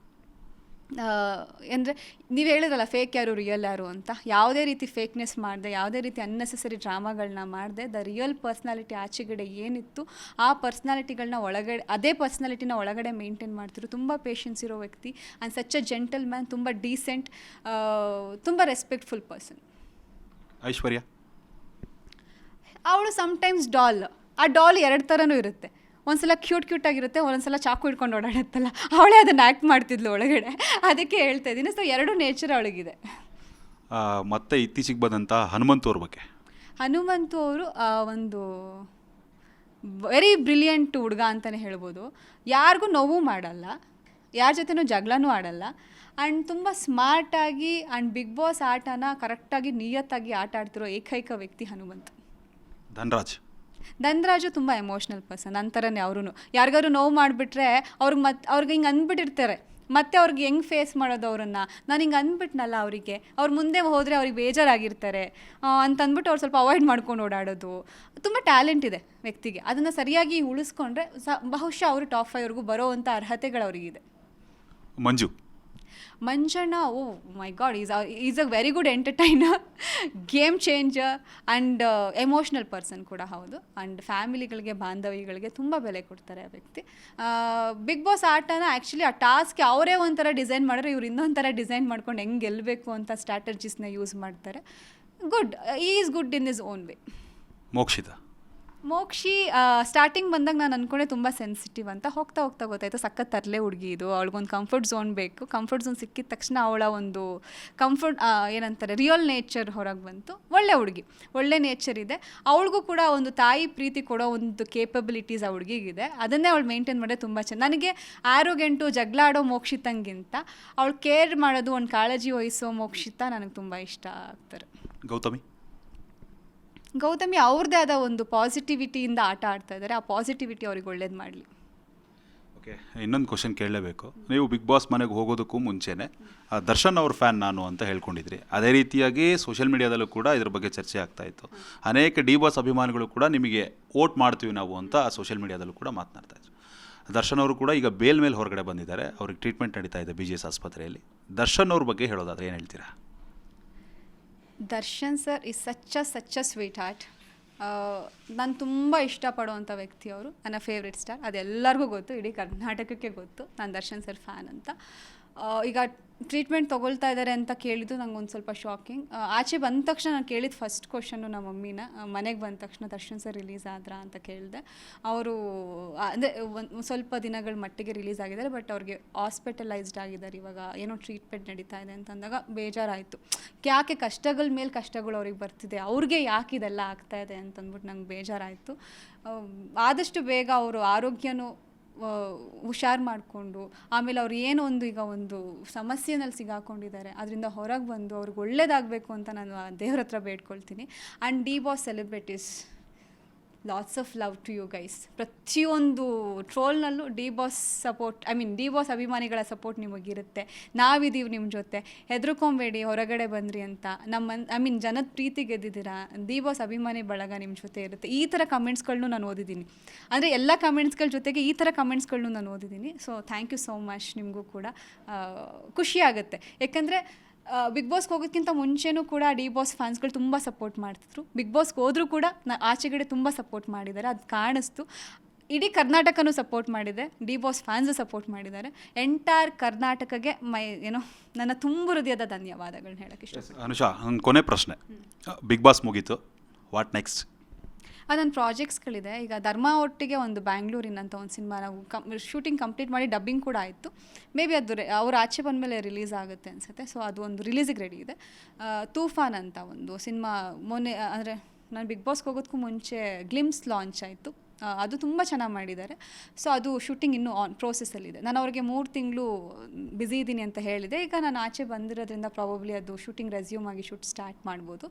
ಅಂದರೆ ನೀವು ಹೇಳಿದ್ರಲ್ಲ ಫೇಕ್ ಯಾರು ರಿಯಲ್ ಯಾರು ಅಂತ. ಯಾವುದೇ ರೀತಿ ಫೇಕ್ನೆಸ್ ಮಾಡಿದೆ ಯಾವುದೇ ರೀತಿ ಅನ್ನೆಸೆಸರಿ ಡ್ರಾಮಾಗಳನ್ನ ಮಾಡಿದೆ ದ ರಿಯಲ್ ಪರ್ಸ್ನಾಲಿಟಿ ಆಚೆಗಡೆ ಏನಿತ್ತು ಆ ಪರ್ಸ್ನಾಲಿಟಿಗಳನ್ನ ಒಳಗಡೆ ಅದೇ ಪರ್ಸ್ನಾಲಿಟಿನ ಒಳಗಡೆ ಮೇಂಟೈನ್ ಮಾಡ್ತಿದ್ರು ತುಂಬ ಪೇಷನ್ಸ್ ಇರೋ ವ್ಯಕ್ತಿ and such a gentleman ತುಂಬ ಡೀಸೆಂಟ್ ತುಂಬ ರೆಸ್ಪೆಕ್ಟ್ಫುಲ್ ಪರ್ಸನ್ ಐಶ್ವರ್ಯ? ಅವಳು ಸಮ್ಟೈಮ್ಸ್ ಡಾಲ್ ಆ ಡಾಲ್ ಎರಡು ಥರನೂ ಇರುತ್ತೆ. ಒಂದ್ಸಲ ಕ್ಯೂಟ್ ಕ್ಯೂಟ್ ಆಗಿರುತ್ತೆ ಒಂದೊಂದ್ಸಲ ಚಾಕು ಹಿಡ್ಕೊಂಡು ಓಡಾಡುತ್ತಲ್ಲ ಅವಳೇ ಅದನ್ನು ಆ್ಯಕ್ಟ್ ಮಾಡ್ತಿದ್ಲು ಒಳಗಡೆ. ಅದಕ್ಕೆ ಹೇಳ್ತಾ ಇದ್ದೀನಿ. ಸೊ ಎರಡು ನೇಚರ್ ಅವಳಿಗಿದೆ. ಮತ್ತೆ ಇತ್ತೀಚೆಗೆ ಬಂದಂಥ ಹನುಮಂತು ಅವ್ರ ಬಗ್ಗೆ. ಹನುಮಂತು ಅವರು ಒಂದು ವೆರಿ ಬ್ರಿಲಿಯಂಟ್ ಹುಡುಗ ಅಂತಲೇ ಹೇಳ್ಬೋದು. ಯಾರಿಗೂ ನೋವು ಮಾಡಲ್ಲ ಯಾರ ಜೊತೆನೂ ಜಗಳನೂ ಆಡಲ್ಲ ಆ್ಯಂಡ್ ತುಂಬ ಸ್ಮಾರ್ಟಾಗಿ ಆ್ಯಂಡ್ ಬಿಗ್ ಬಾಸ್ ಆಟನ ಕರೆಕ್ಟಾಗಿ ನಿಯತ್ತಾಗಿ ಆಟ ಆಡ್ತಿರೋ ಏಕೈಕ ವ್ಯಕ್ತಿ ಹನುಮಂತು. ಧನ್ರಾಜ್. ಧನ್ರಾಜು ತುಂಬ ಎಮೋಷ್ನಲ್ ಪರ್ಸನ್ ನಂತರನೇ ಅವರು ಯಾರಿಗಾದ್ರು ನೋವು ಮಾಡಿಬಿಟ್ರೆ ಅವ್ರಿಗೆ ಮತ್ತೆ ಅವ್ರಿಗೆ ಹಿಂಗೆ ಅಂದ್ಬಿಟ್ಟಿರ್ತಾರೆ. ಮತ್ತೆ ಅವ್ರಿಗೆ ಹೆಂಗೆ ಫೇಸ್ ಮಾಡೋದು ಅವರನ್ನು? ನಾನು ಹಿಂಗೆ ಅಂದ್ಬಿಟ್ನಲ್ಲ ಅವರಿಗೆ. ಅವ್ರು ಮುಂದೆ ಹೋದರೆ ಅವ್ರಿಗೆ ಬೇಜಾರಾಗಿರ್ತಾರೆ. ಅಂತ ಅಂದ್ಬಿಟ್ಟು ಅವ್ರು ಸ್ವಲ್ಪ ಅವಾಯ್ಡ್ ಮಾಡ್ಕೊಂಡು ಓಡಾಡೋದು. ತುಂಬ ಟ್ಯಾಲೆಂಟ್ ಇದೆ ವ್ಯಕ್ತಿಗೆ. ಅದನ್ನು ಸರಿಯಾಗಿ ಉಳಿಸ್ಕೊಂಡ್ರೆ ಸ, ಬಹುಶಃ ಅವರು ಟಾಪ್ ಫೈವ್ವರೆಗೂ ಬರೋವಂಥ ಅರ್ಹತೆಗಳು ಅವರಿಗಿದೆ. ಮಂಜು. ಮಂಜಣ್ಣ, ಓ my god, is is a very good entertainer, game changer and emotional person ಕೂಡ ಹೌದು. ಆ್ಯಂಡ್ ಫ್ಯಾಮಿಲಿಗಳಿಗೆ, ಬಾಂಧವ್ಯಗಳಿಗೆ ತುಂಬ ಬೆಲೆ ಕೊಡ್ತಾರೆ ಆ ವ್ಯಕ್ತಿ. ಬಿಗ್ ಬಾಸ್ ಆಟನ ಆ್ಯಕ್ಚುಲಿ ಆ ಟಾಸ್ಕ್ ಅವರೇ ಒಂಥರ ಡಿಸೈನ್ ಮಾಡಿದ್ರೆ ಇವ್ರು ಇನ್ನೊಂದು ಥರ ಡಿಸೈನ್ ಮಾಡ್ಕೊಂಡು ಹೆಂಗೆ ಗೆಲ್ಲಬೇಕು ಅಂತ ಸ್ಟ್ರಾಟಜಿಸ್ನ ಯೂಸ್ ಮಾಡ್ತಾರೆ. Good, is good in is own way. Mokshitha. Mokshi starting ಬಂದಾಗ ನಾನು ಅಂದ್ಕೊಂಡೆ ತುಂಬ ಸೆನ್ಸಿಟಿವ್ ಅಂತ. ಹೋಗ್ತಾ ಹೋಗ್ತಾ ಗೊತ್ತಾಯ್ತು, ಸಖತ್ ತರಲೆ ಹುಡುಗಿ ಇದು. ಅವಳಿಗೊಂದು ಕಂಫರ್ಟ್ ಝೋನ್ ಬೇಕು. ಕಂಫರ್ಟ್ ಝೋನ್ ಸಿಕ್ಕಿದ ತಕ್ಷಣ ಅವಳ ಒಂದು ಕಂಫರ್ಟ್ ಏನಂತಾರೆ ರಿಯಲ್ ನೇಚರ್ ಹೊರಗೆ ಬಂತು. ಒಳ್ಳೆ ಹುಡುಗಿ, ಒಳ್ಳೆ ನೇಚರ್ ಇದೆ. ಅವಳಿಗೂ ಕೂಡ ಒಂದು ತಾಯಿ ಪ್ರೀತಿ ಕೊಡೋ ಒಂದು ಕೇಪಬಿಲಿಟೀಸ್ ಆ ಹುಡುಗಿಗಿದೆ. ಅದನ್ನೇ ಅವಳು ಮೇಂಟೈನ್ ಮಾಡೋದು ತುಂಬ ಚೆನ್ನ ನನಗೆ ಆರೋಗ್ಯಂಟು ಜಗಳ ಆಡೋ ಮೋಕ್ಷಿತಂಗಿಂತ ಅವಳು ಕೇರ್ ಮಾಡೋದು ಒಂದು ಕಾಳಜಿ ವಹಿಸೋ ಮೋಕ್ಷಿತ ನನಗೆ ತುಂಬ ಇಷ್ಟ ಆಗ್ತಾರೆ. ಗೌತಮಿ? ಗೌತಮಿ ಅವ್ರದ್ದೇ ಆದ ಒಂದು ಪಾಸಿಟಿವಿಟಿಯಿಂದ ಆಟ ಆಡ್ತಾ ಇದ್ದಾರೆ. ಆ ಪಾಸಿಟಿವಿಟಿ ಅವ್ರಿಗೆ ಒಳ್ಳೇದು ಮಾಡಲಿ. ಓಕೆ, ಇನ್ನೊಂದು ಕ್ವಶನ್ ಕೇಳಲೇಬೇಕು. ನೀವು ಬಿಗ್ ಬಾಸ್ ಮನೆಗೆ ಹೋಗೋದಕ್ಕೂ ಮುಂಚೆನೆ ದರ್ಶನ್ ಅವ್ರ ಫ್ಯಾನ್ ನಾನು ಅಂತ ಹೇಳ್ಕೊಂಡಿದ್ರಿ. ಅದೇ ರೀತಿಯಾಗಿ ಸೋಷಿಯಲ್ ಮೀಡಿಯಾದಲ್ಲೂ ಕೂಡ ಇದ್ರ ಬಗ್ಗೆ ಚರ್ಚೆ ಆಗ್ತಾ ಇತ್ತು. ಅನೇಕ ಡಿ ಬಾಸ್ ಅಭಿಮಾನಿಗಳು ಕೂಡ ನಿಮಗೆ ವೋಟ್ ಮಾಡ್ತೀವಿ ನಾವು ಅಂತ ಸೋಷಿಯಲ್ ಮೀಡಿಯಾದಲ್ಲೂ ಕೂಡ ಮಾತನಾಡ್ತಾ ಇದ್ರು. ದರ್ಶನ್ ಅವರು ಕೂಡ ಈಗ ಬೇಲ್ ಮೇಲೆ ಹೊರಗಡೆ ಬಂದಿದ್ದಾರೆ. ಅವ್ರಿಗೆ ಟ್ರೀಟ್ಮೆಂಟ್ ನಡೀತಾ ಇದೆ ಬಿ ಜಿ ಎಸ್ ಆಸ್ಪತ್ರೆಯಲ್ಲಿ. ದರ್ಶನ್ ಅವ್ರ ಬಗ್ಗೆ ಹೇಳೋದಾದ್ರೆ ಏನು ಹೇಳ್ತೀರಾ? Darshan sir is such a such a sweetheart. ನಾನು ತುಂಬ ಇಷ್ಟಪಡುವಂಥ ವ್ಯಕ್ತಿ ಅವರು. ನನ್ನ ಫೇವ್ರೆಟ್ ಸ್ಟಾರ್ ಅದೆಲ್ಲರಿಗೂ ಗೊತ್ತು. ಇಡೀ ಕರ್ನಾಟಕಕ್ಕೆ ಗೊತ್ತು. ನಾನು ದರ್ಶನ್ ಸರ್ ಫ್ಯಾನ್ ಅಂತ. ಈಗ ಟ್ರೀಟ್ಮೆಂಟ್ ತೊಗೊಳ್ತಾ ಇದ್ದಾರೆ ಅಂತ ಕೇಳಿದ್ದು ನಂಗೆ ಒಂದು ಸ್ವಲ್ಪ ಶಾಕಿಂಗ್ ಆಚೆ ಬಂದ ತಕ್ಷಣ ನಾನು ಕೇಳಿದ ಫಸ್ಟ್ ಕ್ವಶನ್ನು ನಮ್ಮ ಮಮ್ಮಿನ ಮನೆಗೆ ಬಂದ ತಕ್ಷಣ ದರ್ಶನ್ ಸರ್ ರಿಲೀಸ್ ಆದ್ರಾ ಅಂತ ಕೇಳಿದೆ. ಅವರು ಅಂದರೆ ಒಂದು ಸ್ವಲ್ಪ ದಿನಗಳ ಮಟ್ಟಿಗೆ ರಿಲೀಸ್ ಆಗಿದ್ದಾರೆ ಬಟ್ ಅವ್ರಿಗೆ ಹಾಸ್ಪಿಟಲೈಸ್ಡ್ ಆಗಿದ್ದಾರೆ. ಇವಾಗ ಏನೋ ಟ್ರೀಟ್ಮೆಂಟ್ ನಡೀತಾ ಇದೆ ಅಂತ ಅಂದಾಗ ಬೇಜಾರಾಯಿತು. ಯಾಕೆ ಕಷ್ಟಗಳ ಮೇಲೆ ಕಷ್ಟಗಳು ಅವ್ರಿಗೆ ಬರ್ತಿದೆ, ಅವ್ರಿಗೆ ಯಾಕೆ ಇದೆಲ್ಲ ಆಗ್ತಾ ಇದೆ ಅಂತಂದ್ಬಿಟ್ಟು ನಂಗೆ ಬೇಜಾರಾಯಿತು. ಆದಷ್ಟು ಬೇಗ ಅವರು ಆರೋಗ್ಯನೂ ಹುಷಾರು ಮಾಡಿಕೊಂಡು, ಆಮೇಲೆ ಅವ್ರು ಏನೋ ಒಂದು ಈಗ ಒಂದು ಸಮಸ್ಯೆನಲ್ಲಿ ಸಿಗಾಕೊಂಡಿದ್ದಾರೆ, ಅದರಿಂದ ಹೊರಗೆ ಬಂದು ಅವ್ರಿಗೆ ಒಳ್ಳೇದಾಗಬೇಕು ಅಂತ ನಾನು ದೇವ್ರ ಹತ್ರ ಬೇಡ್ಕೊಳ್ತೀನಿ. And D Boss celebrities lots of love to you guys ಪ್ರತಿಯೊಂದು ಟ್ರೋಲ್ನಲ್ಲೂ D Boss support I mean D Boss ಅಭಿಮಾನಿಗಳ ಸಪೋರ್ಟ್ ನಿಮಗಿರುತ್ತೆ. ನಾವಿದ್ದೀವಿ ನಿಮ್ಮ ಜೊತೆ. ಹೆದರ್ಕೊಂಬೇಡಿ, ಹೊರಗಡೆ ಬಂದ್ರಿ ಅಂತ. ನಮ್ಮ ಐ ಮೀನ್ ಜನದ ಪ್ರೀತಿ ಗೆದ್ದಿದ್ದೀರಾ? ಡಿ ಬಾಸ್ ಅಭಿಮಾನಿ ಬಳಗ ನಿಮ್ಮ ಜೊತೆ ಇರುತ್ತೆ. ಈ ಥರ ಕಮೆಂಟ್ಸ್ಗಳನ್ನೂ ನಾನು ಓದಿದ್ದೀನಿ. ಅಂದರೆ ಎಲ್ಲ ಕಮೆಂಟ್ಸ್ಗಳ ಜೊತೆಗೆ ಈ ಥರ ಕಮೆಂಟ್ಸ್ಗಳನ್ನೂ ನಾನು ಓದಿದ್ದೀನಿ. So thank you so much ನಿಮಗೂ ಕೂಡ. ಖುಷಿಯಾಗುತ್ತೆ ಯಾಕಂದರೆ ಬಿಗ್ ಬಾಸ್ಗೆ ಹೋಗೋದಕ್ಕಿಂತ ಮುಂಚೆನೂ ಕೂಡ ಡಿ ಬಾಸ್ ಫ್ಯಾನ್ಸ್ಗಳು ತುಂಬ ಸಪೋರ್ಟ್ ಮಾಡ್ತಿದ್ರು. ಬಿಗ್ ಬಾಸ್ಗೆ ಹೋದರೂ ಕೂಡ ನಾ ಆಚೆಗಡೆ ತುಂಬ ಸಪೋರ್ಟ್ ಮಾಡಿದ್ದಾರೆ. ಅದು ಕಾಣಿಸ್ತು. ಇಡೀ ಕರ್ನಾಟಕನೂ ಸಪೋರ್ಟ್ ಮಾಡಿದೆ. ಡಿ ಬಾಸ್ ಫ್ಯಾನ್ಸು ಸಪೋರ್ಟ್ ಮಾಡಿದ್ದಾರೆ. ಎಂಟೈರ್ ಕರ್ನಾಟಕಕ್ಕೆ ಮೈ ಏನೋ ನನ್ನ ತುಂಬ ಹೃದಯದ ಧನ್ಯವಾದಗಳನ್ನ ಹೇಳೋಕ್ಕೆ ಇಷ್ಟ ಅನುಷಾ ನನ್ನ ಕೊನೆ ಪ್ರಶ್ನೆ. ಬಿಗ್ ಬಾಸ್ ಮುಗೀತು. ವಾಟ್ ನೆಕ್ಸ್ಟ್ ಅದೊಂದು ಪ್ರಾಜೆಕ್ಟ್ಸ್ಗಳಿದೆ. ಈಗ ಧರ್ಮ ಒಟ್ಟಿಗೆ ಒಂದು ಬ್ಯಾಂಗ್ಳೂರಿನಂಥ ಒಂದು ಸಿನಿಮಾ ನಾವು ಕಂ, ಶೂಟಿಂಗ್ ಕಂಪ್ಲೀಟ್ ಮಾಡಿ ಡಬ್ಬಿಂಗ್ ಕೂಡ ಆಯಿತು. ಮೇ ಬಿ ಅದು ಅವ್ರ ಆಚೆ ಬಂದ ಮೇಲೆ ರಿಲೀಸ್ ಆಗುತ್ತೆ ಅನಿಸುತ್ತೆ. ಸೊ ಅದು ಒಂದು ರಿಲೀಸಿಗೆ ರೆಡಿ ಇದೆ. ತೂಫಾನ್ ಅಂತ ಒಂದು ಸಿನಿಮಾ ಮೊನ್ನೆ ಅಂದರೆ ನಾನು ಬಿಗ್ ಬಾಸ್ಗೆ ಹೋಗೋದಕ್ಕೂ ಮುಂಚೆ ಗ್ಲಿಮ್ಸ್ ಲಾಂಚ್ ಆಯಿತು. ಅದು ತುಂಬ ಚೆನ್ನಾಗಿ ಮಾಡಿದ್ದಾರೆ. ಸೊ ಅದು ಶೂಟಿಂಗ್ ಇನ್ನೂ ಆನ್ ಪ್ರೋಸೆಸ್ಸಲ್ಲಿದೆ ನಾನು ಅವ್ರಿಗೆ ಮೂರು ತಿಂಗಳು ಬ್ಯುಸಿ ಇದ್ದೀನಿ ಅಂತ ಹೇಳಿದೆ. ಈಗ ನಾನು ಆಚೆ ಬಂದಿರೋದ್ರಿಂದ ಪ್ರಾಬಬ್ಲಿ ಅದು ಶೂಟಿಂಗ್ ರೆಸ್ಯೂಮ್ ಆಗಿ ಶೂಟ್ ಸ್ಟಾರ್ಟ್ ಮಾಡ್ಬೋದು.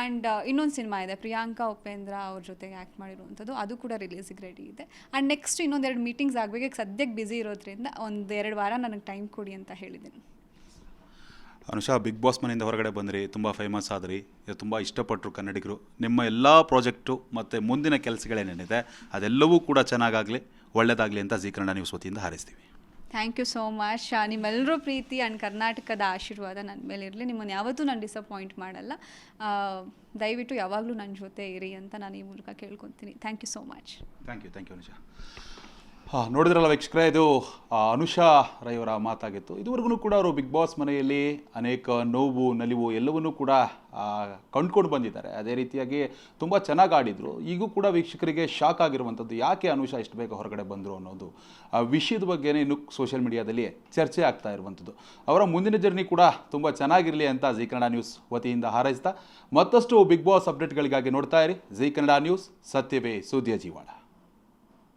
ಆ್ಯಂಡ್ ಇನ್ನೊಂದು ಸಿನಿಮಾ ಇದೆ, ಪ್ರಿಯಾಂಕಾ ಉಪೇಂದ್ರ ಅವ್ರ ಜೊತೆಗೆ ಆ್ಯಕ್ಟ್ ಮಾಡಿರುವಂಥದ್ದು. ಅದು ಕೂಡ ರಿಲೀಸಿಗೆ ರೆಡಿ ಇದೆ. ಆ್ಯಂಡ್ ನೆಕ್ಸ್ಟ್ ಇನ್ನೊಂದೆರಡು ಮೀಟಿಂಗ್ಸ್ ಆಗಬೇಕು. ಸದ್ಯಕ್ಕೆ ಬ್ಯುಸಿ ಇರೋದ್ರಿಂದ ಒಂದು ಎರಡು ವಾರ ನನಗೆ ಟೈಮ್ ಕೊಡಿ ಅಂತ ಹೇಳಿದ್ದೀನಿ. ಅನುಷಾ ಬಿಗ್ ಬಾಸ್ ಮನೆಯಿಂದ ಹೊರಗಡೆ ಬಂದ್ರಿ ತುಂಬ ಫೇಮಸ್ ಆದ್ರಿ ಇದು ತುಂಬ ಇಷ್ಟಪಟ್ಟರು ಕನ್ನಡಿಗರು. ನಿಮ್ಮ ಎಲ್ಲ ಪ್ರಾಜೆಕ್ಟು ಮತ್ತು ಮುಂದಿನ ಕೆಲಸಗಳೇನೇನಿದೆ ಅದೆಲ್ಲವೂ ಕೂಡ ಚೆನ್ನಾಗಾಗಲಿ ಒಳ್ಳೆಯದಾಗಲಿ ಅಂತ ಜಿ ಕನ್ನಡ ನ್ಯೂಸ್ ವತಿಯಿಂದ ಹಾರೈಸ್ತೀವಿ. ಥ್ಯಾಂಕ್ ಯು ಸೋ ಮಚ್ ನಿಮ್ಮೆಲ್ಲರೂ ಪ್ರೀತಿ ಆ್ಯಂಡ್ ಕರ್ನಾಟಕದ ಆಶೀರ್ವಾದ ನನ್ನ ಮೇಲೆ ಇರಲಿ. ನಿಮ್ಮನ್ನು ಯಾವತ್ತೂ ನಾನು ಡಿಸಪಾಯಿಂಟ್ ಮಾಡಲ್ಲ. ದಯವಿಟ್ಟು ಯಾವಾಗಲೂ ನನ್ನ ಜೊತೆ ಇರಿ ಅಂತ ನಾನು ಈ ಮೂಲಕ ಕೇಳ್ಕೊತೀನಿ. Thank you so much thank you thank you Anusha. ನೋಡಿದ್ರಲ್ಲ ವೀಕ್ಷಕರ, ಇದು ಅನುಷಾ ರೈ ಅವರ ಮಾತಾಗಿತ್ತು. ಇದುವರೆಗೂ ಕೂಡ ಅವರು ಬಿಗ್ ಬಾಸ್ ಮನೆಯಲ್ಲಿ ಅನೇಕ ನೋವು, ನಲಿವು ಎಲ್ಲವನ್ನೂ ಕೂಡ ಕಂಡುಕೊಂಡು ಕಂಡ್ಕೊಂಡು ಬಂದಿದ್ದಾರೆ. ಅದೇ ರೀತಿಯಾಗಿ ತುಂಬ ಚೆನ್ನಾಗಿ ಆಡಿದರು. ಈಗೂ ಕೂಡ ವೀಕ್ಷಕರಿಗೆ ಶಾಕ್ ಆಗಿರುವಂಥದ್ದು ಯಾಕೆ ಅನುಷಾ ಇಷ್ಟು ಬೇಗ ಹೊರಗಡೆ ಬಂದರು ಅನ್ನೋದು, ಆ, ವಿಷಯದ ಬಗ್ಗೆನೇ ಇನ್ನು ಸೋಷಿಯಲ್ ಮೀಡಿಯಾದಲ್ಲಿ ಚರ್ಚೆ ಆಗ್ತಾ ಇರುವಂಥದ್ದು. ಅವರ ಮುಂದಿನ ಜರ್ನಿ ಕೂಡ ತುಂಬ ಚೆನ್ನಾಗಿರಲಿ ಅಂತ ಜಿ ಕನ್ನಡ ನ್ಯೂಸ್ ವತಿಯಿಂದ ಹಾರೈಸ್ತಾ ಮತ್ತಷ್ಟು ಬಿಗ್ ಬಾಸ್ ಅಪ್ಡೇಟ್ಗಳಿಗಾಗಿ ನೋಡ್ತಾ ಇರಿ. ಜಿ ಕನ್ನಡ ನ್ಯೂಸ್ ಸತ್ಯವೇ ಸುದ್ದಿಯ ಜೀವಾಳ